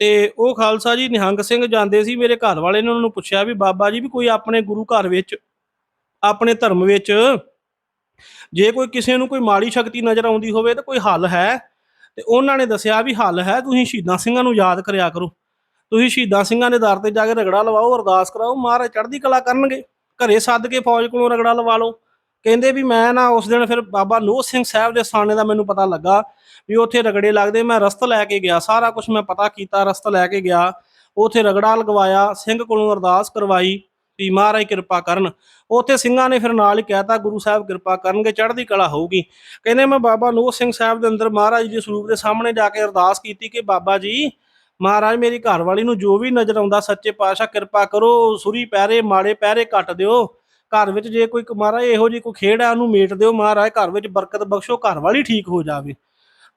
ਤੇ ਉਹ ਖਾਲਸਾ ਜੀ ਨਿਹੰਗ ਸਿੰਘ ਜਾਂਦੇ ਸੀ, ਮੇਰੇ ਘਰ ਵਾਲੇ ਨੇ ਉਹਨਾਂ ਨੂੰ ਪੁੱਛਿਆ ਵੀ ਬਾਬਾ ਜੀ ਵੀ ਕੋਈ ਆਪਣੇ ਗੁਰੂ ਘਰ ਵਿੱਚ, ਆਪਣੇ ਧਰਮ ਵਿੱਚ ਜੇ ਕੋਈ ਕਿਸੇ ਨੂੰ ਕੋਈ ਮਾੜੀ ਸ਼ਕਤੀ ਨਜ਼ਰ ਆਉਂਦੀ ਹੋਵੇ ਤਾਂ ਕੋਈ ਹੱਲ ਹੈ? ਤੇ ਉਹਨਾਂ ਨੇ ਦੱਸਿਆ ਵੀ ਹੱਲ ਹੈ, ਤੁਸੀਂ ਸ਼ਹੀਦਾਂ ਸਿੰਘਾਂ ਨੂੰ ਯਾਦ ਕਰਿਆ ਕਰੋ। ਤੁਸੀਂ ਸ਼ਹੀਦਾਂ ਸਿੰਘਾਂ ਦੇ ਦਰ ਤੇ ਜਾ ਕੇ ਰਗੜਾ ਲਵਾਓ, ਅਰਦਾਸ ਕਰਾਓ, ਮਹਾਰਾਜ ਚੜ੍ਹਦੀ ਕਲਾ ਕਰਨਗੇ। ਘਰੇ ਸੱਦ ਕੇ ਫੌਜ ਕੋਲੋਂ ਰਗੜਾ ਲਵਾ ਲਓ। ਕਹਿੰਦੇ ਵੀ ਮੈਂ ਨਾ ਉਸ ਦਿਨ ਫਿਰ ਬਾਬਾ ਨੋਹ ਸਿੰਘ ਸਾਹਿਬ ਦੇ ਸਾਨੇ ਦਾ ਮੈਨੂੰ ਪਤਾ ਲੱਗਾ ਵੀ ਉੱਥੇ ਰਗੜੇ ਲੱਗਦੇ। ਮੈਂ ਰਸਤ ਲੈ ਕੇ ਗਿਆ, ਸਾਰਾ ਕੁਝ ਮੈਂ ਪਤਾ ਕੀਤਾ, ਰਸਤ ਲੈ ਕੇ ਗਿਆ। ਉੱਥੇ ਰਗੜਾ ਲਗਵਾਇਆ, ਸਿੰਘ ਕੋਲੋਂ ਅਰਦਾਸ ਕਰਵਾਈ। ਵੀ ਮਹਾਰਾਜ ਕਿਰਪਾ ਕਰਨ। ਉੱਥੇ ਸਿੰਘਾਂ ਨੇ ਫਿਰ ਨਾਲ ਹੀ ਕਹਿਤਾ, ਗੁਰੂ ਸਾਹਿਬ ਕਿਰਪਾ ਕਰਨਗੇ, ਚੜ੍ਹਦੀ ਕਲਾ ਹੋਊਗੀ। ਕਹਿੰਦੇ ਮੈਂ ਬਾਬਾ ਨੋਹ ਸਿੰਘ ਸਾਹਿਬ ਦੇ ਅੰਦਰ ਮਹਾਰਾਜ ਜੀ ਦੇ ਸਰੂਪ ਦੇ ਸਾਹਮਣੇ ਜਾ ਕੇ ਅਰਦਾਸ ਕੀਤੀ ਕਿ ਬਾਬਾ ਜੀ, ਮਹਾਰਾਜ ਮੇਰੀ ਘਰ ਵਾਲੀ ਨੂੰ ਜੋ ਵੀ ਨਜ਼ਰ ਆਉਂਦਾ, ਸੱਚੇ ਪਾਤਸ਼ਾਹ ਕਿਰਪਾ ਕਰੋ, ਸੁਰੀ ਪੈਰੇ, ਮਾੜੇ ਪੈਰੇ ਕੱਟ ਦਿਓ। ਘਰ ਵਿੱਚ ਜੇ ਕੋਈ ਮਹਾਰਾਜ ਇਹੋ ਜਿਹੀ ਕੋਈ ਖੇਡ ਆ, ਉਹਨੂੰ ਮੇਟ ਦਿਓ। ਮਹਾਰਾਜ ਘਰ ਵਿੱਚ ਬਰਕਤ ਬਖਸ਼ੋ ਘਰ ਵਾਲੀ ਠੀਕ ਹੋ ਜਾਵੇ।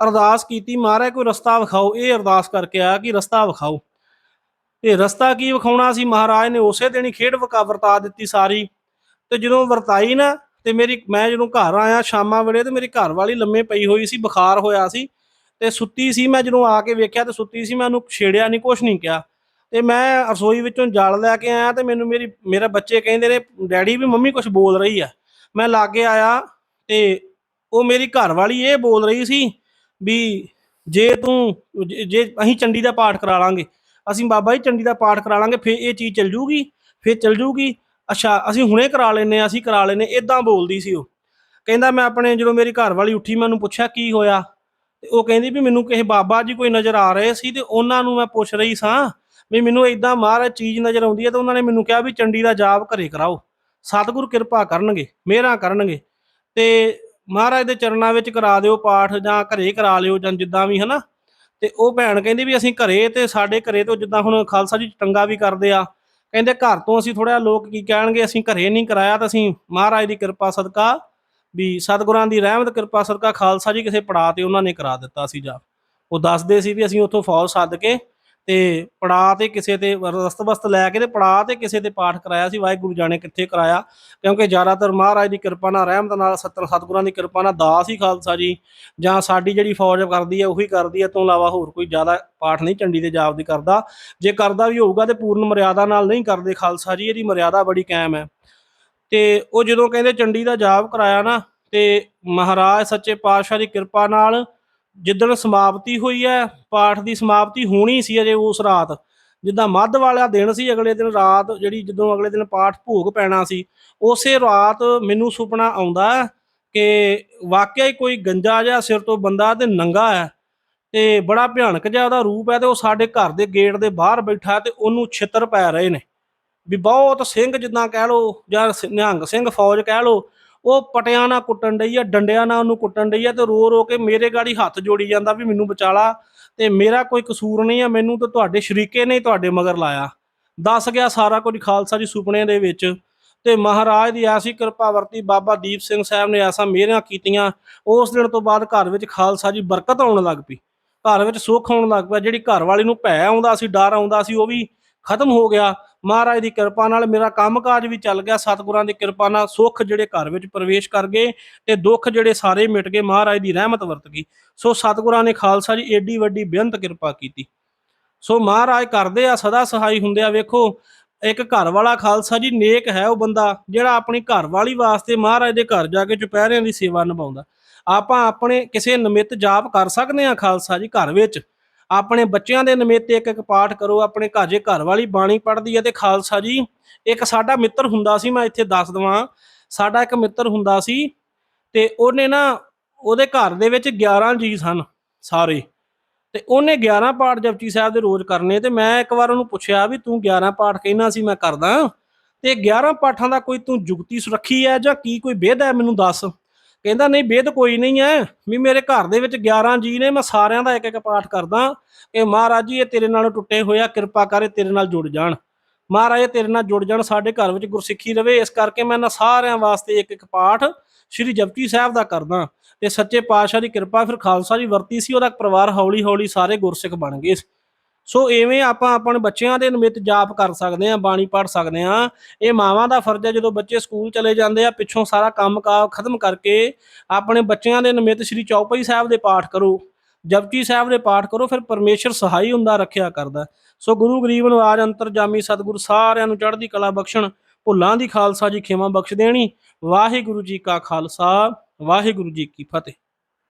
ਅਰਦਾਸ ਕੀਤੀ, ਮਹਾਰਾਜ ਕੋਈ ਰਸਤਾ ਵਿਖਾਓ। ਇਹ ਅਰਦਾਸ ਕਰਕੇ ਆਇਆ ਕਿ ਰਸਤਾ ਵਿਖਾਓ। ਇਹ ਰਸਤਾ ਕੀ ਵਿਖਾਉਣਾ ਸੀ? ਮਹਾਰਾਜ ਨੇ ਉਸੇ ਦਿਨ ਹੀ ਖੇਡ ਵਕਾ ਵਰਤਾ ਦਿੱਤੀ ਸਾਰੀ। ਤੇ ਜਦੋਂ ਵਰਤਾਈ ਨਾ, ਤੇ ਮੇਰੀ, ਮੈਂ ਜਦੋਂ ਘਰ ਆਇਆ ਸ਼ਾਮਾਂ ਵੇਲੇ, ਤੇ ਮੇਰੀ ਘਰ ਵਾਲੀ ਲੰਮੇ ਪਈ ਹੋਈ ਸੀ, ਬੁਖਾਰ ਹੋਇਆ ਸੀ। ਤੇ ਸੁੱਤੀ ਸੀ ਮੈਂ ਜਦੋਂ ਆ ਕੇ ਵੇਖਿਆ, ਤੇ ਸੁੱਤੀ ਸੀ ਮੈਂ ਉਹਨੂੰ ਛੇੜਿਆ ਨਹੀਂ ਕੁਛ ਨਹੀਂ ਕਿਹਾ। ਤੇ ਮੈਂ ਰਸੋਈ ਵਿੱਚੋਂ ਜਲ ਲੈ ਕੇ ਆਇਆ, ਤੇ ਮੈਨੂੰ ਮੇਰੀ, ਮੇਰੇ ਬੱਚੇ ਕਹਿੰਦੇ ਨੇ, ਡੈਡੀ ਵੀ ਮੰਮੀ ਕੁਝ ਬੋਲ ਰਹੀ ਆ। ਮੈਂ ਲਾਗੇ ਆਇਆ, ਤੇ ਉਹ ਮੇਰੀ ਘਰ ਵਾਲੀ ਇਹ ਬੋਲ ਰਹੀ ਸੀ ਵੀ, ਜੇ ਤੂੰ, ਜੇ ਜੇ ਅਸੀਂ ਚੰਡੀ ਦਾ ਪਾਠ ਕਰਾ ਲਾਂਗੇ ਅਸੀਂ ਬਾਬਾ ਜੀ ਚੰਡੀ ਦਾ ਪਾਠ ਕਰਾ ਲਾਂਗੇ, ਫੇਰ ਇਹ ਚੀਜ਼ ਚੱਲ ਜੂਗੀ, ਫਿਰ ਚੱਲ ਜੂਗੀ। ਅੱਛਾ, ਅਸੀਂ ਹੁਣੇ ਕਰਾ ਲੈਨੇ ਆ ਅਸੀਂ ਕਰਾ ਲੈਨੇ ਇਦਾਂ ਬੋਲਦੀ ਸੀ ਉਹ। ਕਹਿੰਦਾ ਮੈਂ ਆਪਣੇ ਜਦੋਂ ਮੇਰੀ ਘਰ ਵਾਲੀ ਉੱਠੀ ਮੈਨੂੰ ਪੁੱਛਿਆ ਕੀ ਹੋਇਆ? ਤੇ ਉਹ ਕਹਿੰਦੀ ਵੀ ਮੈਨੂੰ ਕਿਸੇ ਬਾਬਾ ਜੀ ਕੋਈ ਨਜ਼ਰ ਆ ਰਹੇ ਸੀ ਤੇ ਉਹਨਾਂ ਨੂੰ ਮੈਂ ਪੁੱਛ ਰਹੀ ਸਾਂ ਵੀ ਮੈਨੂੰ ਇਦਾਂ ਮਹਾਰਾਜ ਚੀਜ਼ ਨਜ਼ਰ ਆਉਂਦੀ ਹੈ ਤਾਂ ਉਹਨਾਂ ਨੇ ਮੈਨੂੰ ਕਿਹਾ ਵੀ ਚੰਡੀ ਦਾ ਜਾਪ ਘਰੇ ਕਰਾਓ। ਸਤਿਗੁਰ ਕਿਰਪਾ ਕਰਨਗੇ, ਮਿਹਰਾਂ ਕਰਨਗੇ। ਤੇ ਮਹਾਰਾਜ ਦੇ ਚਰਨਾਂ ਵਿੱਚ ਕਰਾ ਦਿਓ ਪਾਠ ਜਾਂ ਘਰੇ ਕਰਾ ਲਿਓ ਜਾਂ ਜਿੱਦਾਂ ਵੀ, ਹਨਾ? ਤੇ ਉਹ ਭੈਣ ਕਹਿੰਦੀ ਵੀ ਅਸੀਂ ਘਰੇ ਤੇ ਸਾਡੇ ਘਰੇ ਤੋਂ ਜਿੱਦਾਂ ਹੁਣ ਖਾਲਸਾ ਜੀ ਟੰਗਾ ਵੀ ਕਰਦੇ ਆ, ਕਹਿੰਦੇ ਘਰ ਤੋਂ ਅਸੀਂ ਥੋੜਾ ਲੋਕ ਕੀ ਕਹਿਣਗੇ, ਅਸੀਂ ਘਰੇ ਨਹੀਂ ਕਰਾਇਆ ਤਾਂ ਅਸੀਂ ਮਹਾਰਾਜ ਦੀ ਕਿਰਪਾ ਸਦਕਾ, ਵੀ ਸਤਿਗੁਰਾਂ ਦੀ ਰਹਿਮਤ, ਕਿਰਪਾ ਸਦਕਾ ਖਾਲਸਾ ਜੀ ਕਿਸੇ ਪੜਾ ਤੇ ਉਹਨਾਂ ਨੇ ਕਰਾ ਦਿੱਤਾ ਸੀ ਜਾ। ਉਹ ਦੱਸਦੇ ਸੀ ਵੀ ਅਸੀਂ ਉੱਥੋਂ ਫੌਜ ਸੱਦ ਕੇ ਤੇ ਪੜਾ ਤੇ ਕਿਸੇ ਤੇ ਰਸਤਬਸਤ ਲੈ ਕੇ ਤੇ ਪੜਾ ਤੇ ਕਿਸੇ ਤੇ ਪਾਠ ਕਰਾਇਆ ਸੀ, ਵਾਹਿਗੁਰੂ ਜਾਣੇ ਕਿੱਥੇ ਕਰਾਇਆ। ਕਿਉਂਕਿ ਜ਼ਿਆਦਾਤਰ ਮਹਾਰਾਜ ਦੀ ਕਿਰਪਾ ਨਾਲ, ਰਹਿਮਤ ਨਾਲ, ਸੱਤਰ ਸਤਿਗੁਰਾਂ ਦੀ ਕਿਰਪਾ ਨਾਲ ਦਾਸ ਹੀ ਖਾਲਸਾ ਜੀ, ਜਾਂ ਸਾਡੀ ਜਿਹੜੀ ਫੌਜ ਕਰਦੀ ਹੈ, ਉਹੀ ਕਰਦੀ ਹੈ। ਤੋਂ ਇਲਾਵਾ ਹੋਰ ਕੋਈ ਜ਼ਿਆਦਾ ਪਾਠ ਨਹੀਂ ਚੰਡੀ ਦੇ ਜਾਪ ਦੀ ਕਰਦਾ। ਜੇ ਕਰਦਾ ਵੀ ਹੋਊਗਾ ਤੇ ਪੂਰਨ ਮਰਿਆਦਾ ਨਾਲ ਨਹੀਂ ਕਰਦੇ ਖਾਲਸਾ ਜੀ, ਇਹਦੀ ਮਰਿਆਦਾ ਬੜੀ ਕਾਇਮ ਹੈ। ਤੇ ਉਹ ਜਦੋਂ ਕਹਿੰਦੇ ਚੰਡੀ ਦਾ ਜਾਪ ਕਰਾਇਆ ਨਾ, ਤੇ ਮਹਾਰਾਜ ਸੱਚੇ ਪਾਤਸ਼ਾਹ ਦੀ ਕਿਰਪਾ ਨਾਲ ਜਿੱਦਣ ਸਮਾਪਤੀ ਹੋਈ ਹੈ, ਪਾਠ ਦੀ ਸਮਾਪਤੀ ਹੋਣੀ ਸੀ ਅਜੇ ਉਸ ਰਾਤ, ਜਿੱਦਾਂ ਮੱਧ ਵਾਲਾ ਦਿਨ ਸੀ, ਅਗਲੇ ਦਿਨ ਰਾਤ ਜਿਹੜੀ ਜਦੋਂ ਅਗਲੇ ਦਿਨ ਪਾਠ ਭੋਗ ਪੈਣਾ ਸੀ, ਉਸੇ ਰਾਤ ਮੈਨੂੰ ਸੁਪਨਾ ਆਉਂਦਾ ਕਿ ਵਾਕਿਆ ਹੀ ਕੋਈ ਗੰਜਾ ਜਿਹਾ ਸਿਰ ਤੋਂ ਬੰਦਾ ਤੇ ਨੰਗਾ ਹੈ ਤੇ ਬੜਾ ਭਿਆਨਕ ਜਿਹਾ ਉਹਦਾ ਰੂਪ ਹੈ ਤੇ ਉਹ ਸਾਡੇ ਘਰ ਦੇ ਗੇਟ ਦੇ ਬਾਹਰ ਬੈਠਾ ਤੇ ਉਹਨੂੰ ਛਿੱਤਰ ਪੈ ਰਹੇ ਨੇ। ਵੀ ਬਹੁਤ ਸਿੰਘ ਜਿੱਦਾਂ ਕਹਿ ਲੋ ਜਾਂ ਨਿਹੰਗ ਸਿੰਘ ਫੌਜ ਕਹਿ ਲੋ ਉਹ ਪਟਿਆਂ ਨਾਲ ਕੁੱਟਣ ਡਈ ਆ, ਡੰਡਿਆਂ ਨਾਲ ਉਹਨੂੰ ਕੁੱਟਣ ਡਈ ਆ ਤੇ ਰੋ ਰੋ ਕੇ ਮੇਰੇ ਗਾੜੀ ਹੱਥ ਜੋੜੀ ਜਾਂਦਾ ਵੀ ਮੈਨੂੰ ਬਚਾਲਾ ਤੇ ਮੇਰਾ ਕੋਈ ਕਸੂਰ ਨਹੀਂ ਆ, ਮੈਨੂੰ ਤਾਂ ਤੁਹਾਡੇ ਸ਼ਰੀਕੇ ਨੇ ਤੁਹਾਡੇ ਮਗਰ ਲਾਇਆ। ਦੱਸ ਗਿਆ ਸਾਰਾ ਕੁਝ ਖਾਲਸਾ ਜੀ ਸੁਪਨੇ ਦੇ ਵਿੱਚ ਤੇ ਮਹਾਰਾਜ ਦੀ ਐਸੀ ਕਿਰਪਾ ਵਰਤੀ, ਬਾਬਾ ਦੀਪ ਸਿੰਘ ਸਾਹਿਬ ਨੇ ਐਸਾ ਮਿਹਰਾਂ ਕੀਤੀਆਂ, ਉਸ ਦਿਨ ਤੋਂ ਬਾਅਦ ਘਰ ਵਿੱਚ ਖਾਲਸਾ ਜੀ ਬਰਕਤ ਆਉਣ ਲੱਗ ਪਈ। ਘਰ ਵਿੱਚ ਸੁੱਖ ਆਉਣ ਲੱਗ ਪਿਆ, ਜਿਹੜੀ ਘਰ ਵਾਲੀ ਨੂੰ ਭੈ ਆਉਂਦਾ ਸੀ, ਡਰ ਆਉਂਦਾ ਸੀ, ਉਹ ਵੀ ਖਤਮ ਹੋ ਗਿਆ। ਮਹਾਰਾਜ ਦੀ ਕਿਰਪਾ ਨਾਲ ਮੇਰਾ ਕੰਮਕਾਜ ਵੀ ਚੱਲ ਗਿਆ। ਸਤਿਗੁਰਾਂ ਦੀ ਕਿਰਪਾ ਨਾਲ ਸੁੱਖ ਜਿਹੜੇ ਘਰ ਵਿੱਚ ਪ੍ਰਵੇਸ਼ ਕਰ ਗਏ ਤੇ ਦੁੱਖ ਜਿਹੜੇ ਸਾਰੇ ਮਿਟ ਗਏ, ਮਹਾਰਾਜ ਦੀ ਰਹਿਮਤ ਵਰਤ ਗਈ। ਸੋ ਸਤਿਗੁਰਾਂ ਨੇ ਖਾਲਸਾ ਜੀ ਏਡੀ ਵੱਡੀ ਬੇਅੰਤ ਕਿਰਪਾ ਕੀਤੀ। ਸੋ ਮਹਾਰਾਜ ਕਰਦੇ ਆ, ਸਦਾ ਸਹਾਈ ਹੁੰਦੇ ਆ। ਵੇਖੋ, ਇੱਕ ਘਰ ਵਾਲਾ ਖਾਲਸਾ ਜੀ ਨੇਕ ਹੈ ਉਹ ਬੰਦਾ, ਜਿਹੜਾ ਆਪਣੀ ਘਰ ਵਾਲੀ ਵਾਸਤੇ ਮਹਾਰਾਜ ਦੇ ਘਰ ਜਾ ਕੇ ਚੁਪਹਿਰਿਆਂ ਦੀ ਸੇਵਾ ਨਿਭਾਉਂਦਾ। ਆਪਾਂ ਆਪਣੇ ਕਿਸੇ ਨਿਮਿਤ ਜਾਪ ਕਰ ਸਕਦੇ ਆ ਖਾਲਸਾ ਜੀ ਘਰ ਵਿੱਚ। ਆਪਣੇ ਬੱਚਿਆਂ ਦੇ ਨਿਮਿਤ ਇੱਕ ਇੱਕ ਪਾਠ ਕਰੋ, ਆਪਣੇ ਘਰ ਜੇ ਘਰ ਵਾਲੀ ਬਾਣੀ ਪੜ੍ਹਦੀ ਹੈ ਤੇ ਖਾਲਸਾ ਜੀ, ਇੱਕ ਸਾਡਾ ਮਿੱਤਰ ਹੁੰਦਾ ਸੀ, ਮੈਂ ਇੱਥੇ ਦੱਸ ਦਵਾਂ, ਸਾਡਾ ਇੱਕ ਮਿੱਤਰ ਹੁੰਦਾ ਸੀ ਤੇ ਉਹਨੇ ਨਾ ਉਹਦੇ ਘਰ ਦੇ ਵਿੱਚ 11 ਜੀ ਸਨ ਸਾਰੇ ਤੇ ਉਹਨੇ 11 ਪਾਠ ਜਪਜੀ ਸਾਹਿਬ ਦੇ ਰੋਜ਼ ਕਰਨੇ ਤੇ ਮੈਂ ਇੱਕ ਵਾਰ ਉਹਨੂੰ ਪੁੱਛਿਆ ਵੀ ਤੂੰ 11 ਪਾਠ ਕਹਿਣਾ ਸੀ, ਮੈਂ ਕਰਦਾ, ਤੇ 11 ਪਾਠਾਂ ਦਾ ਕੋਈ ਤੂੰ ਜੁਗਤੀ ਸੁਰੱਖੀ ਹੈ ਜਾਂ ਕੀ ਕੋਈ ਵਿਧ ਹੈ ਮੈਨੂੰ ਦੱਸ। ਕਹਿੰਦਾ, ਨਹੀਂ ਬੇਦ ਕੋਈ ਨਹੀਂ ਹੈ ਵੀ ਮੇਰੇ ਘਰ ਦੇ ਵਿੱਚ 11 ਜੀ ਨੇ, ਮੈਂ ਸਾਰਿਆਂ ਦਾ ਇੱਕ ਇੱਕ ਪਾਠ ਕਰਦਾ। ਕਿ ਮਹਾਰਾਜ ਜੀ, ਇਹ ਤੇਰੇ ਨਾਲ ਟੁੱਟੇ ਹੋਇਆ ਕਿਰਪਾ ਕਰੇ ਤੇਰੇ ਨਾਲ ਜੁੜ ਜਾਣ। ਮਹਾਰਾਜ, ਇਹ ਤੇਰੇ ਨਾਲ ਜੁੜ ਜਾਣ, ਸਾਡੇ ਘਰ ਵਿੱਚ ਗੁਰਸਿੱਖੀ ਰਵੇ। ਇਸ ਕਰਕੇ ਮੈਂ ਇਹਨਾਂ ਸਾਰਿਆਂ ਵਾਸਤੇ ਇੱਕ ਇੱਕ ਪਾਠ ਸ੍ਰੀ ਜਪਜੀ ਸਾਹਿਬ ਦਾ ਕਰਦਾ। ਤੇ ਸੱਚੇ ਪਾਤਸ਼ਾਹ ਦੀ ਕਿਰਪਾ, ਫਿਰ ਖਾਲਸਾ ਜੀ ਵਰਤੀ ਸੀ, ਉਹਦਾ ਪਰਿਵਾਰ ਹੌਲੀ ਹੌਲੀ ਸਾਰੇ ਗੁਰਸਿੱਖ ਬਣ ਗਏ। ਸੋ ਐਵੇਂ ਆਪਾਂ ਆਪਣੇ ਬੱਚਿਆਂ ਦੇ ਨਿਮਿਤ ਜਾਪ ਕਰ ਸਕਦੇ ਆ ਬਾਣੀ ਪੜ੍ਹ ਸਕਦੇ ਆ ਇਹ ਮਾਵਾਂ ਦਾ ਫਰਜ਼ ਹੈ, ਜਦੋਂ ਬੱਚੇ ਸਕੂਲ ਚਲੇ ਜਾਂਦੇ ਆ, ਪਿੱਛੋਂ ਸਾਰਾ ਕੰਮ ਕਾ ਖਤਮ ਕਰਕੇ ਆਪਣੇ ਬੱਚਿਆਂ ਦੇ ਨਿਮਿਤ ਸ੍ਰੀ ਚੌਪਈ ਸਾਹਿਬ ਦੇ ਪਾਠ ਕਰੋ। ਜਪਜੀ ਸਾਹਿਬ ਦੇ ਪਾਠ ਕਰੋ, ਫਿਰ ਪਰਮੇਸ਼ਰ ਸਹਾਈ ਹੁੰਦਾ ਰੱਖਿਆ ਕਰਦਾ। ਸੋ ਗੁਰੂ ਗਰੀਬ ਨਿਵਾਜ ਅੰਤਰਜਾਮੀ ਸਤਿਗੁਰ ਸਾਰਿਆਂ ਨੂੰ ਚੜ੍ਹਦੀ ਕਲਾ ਬਖਸ਼ਣ, ਭੁੱਲਾਂ ਦੀ ਖਾਲਸਾ ਜੀ ਖੇਮਾ ਬਖਸ਼ ਦੇਣੀ। ਵਾਹਿਗੁਰੂ ਜੀ ਕਾ ਖਾਲਸਾ, ਵਾਹਿਗੁਰੂ ਜੀ ਕੀ ਫਤਿਹ।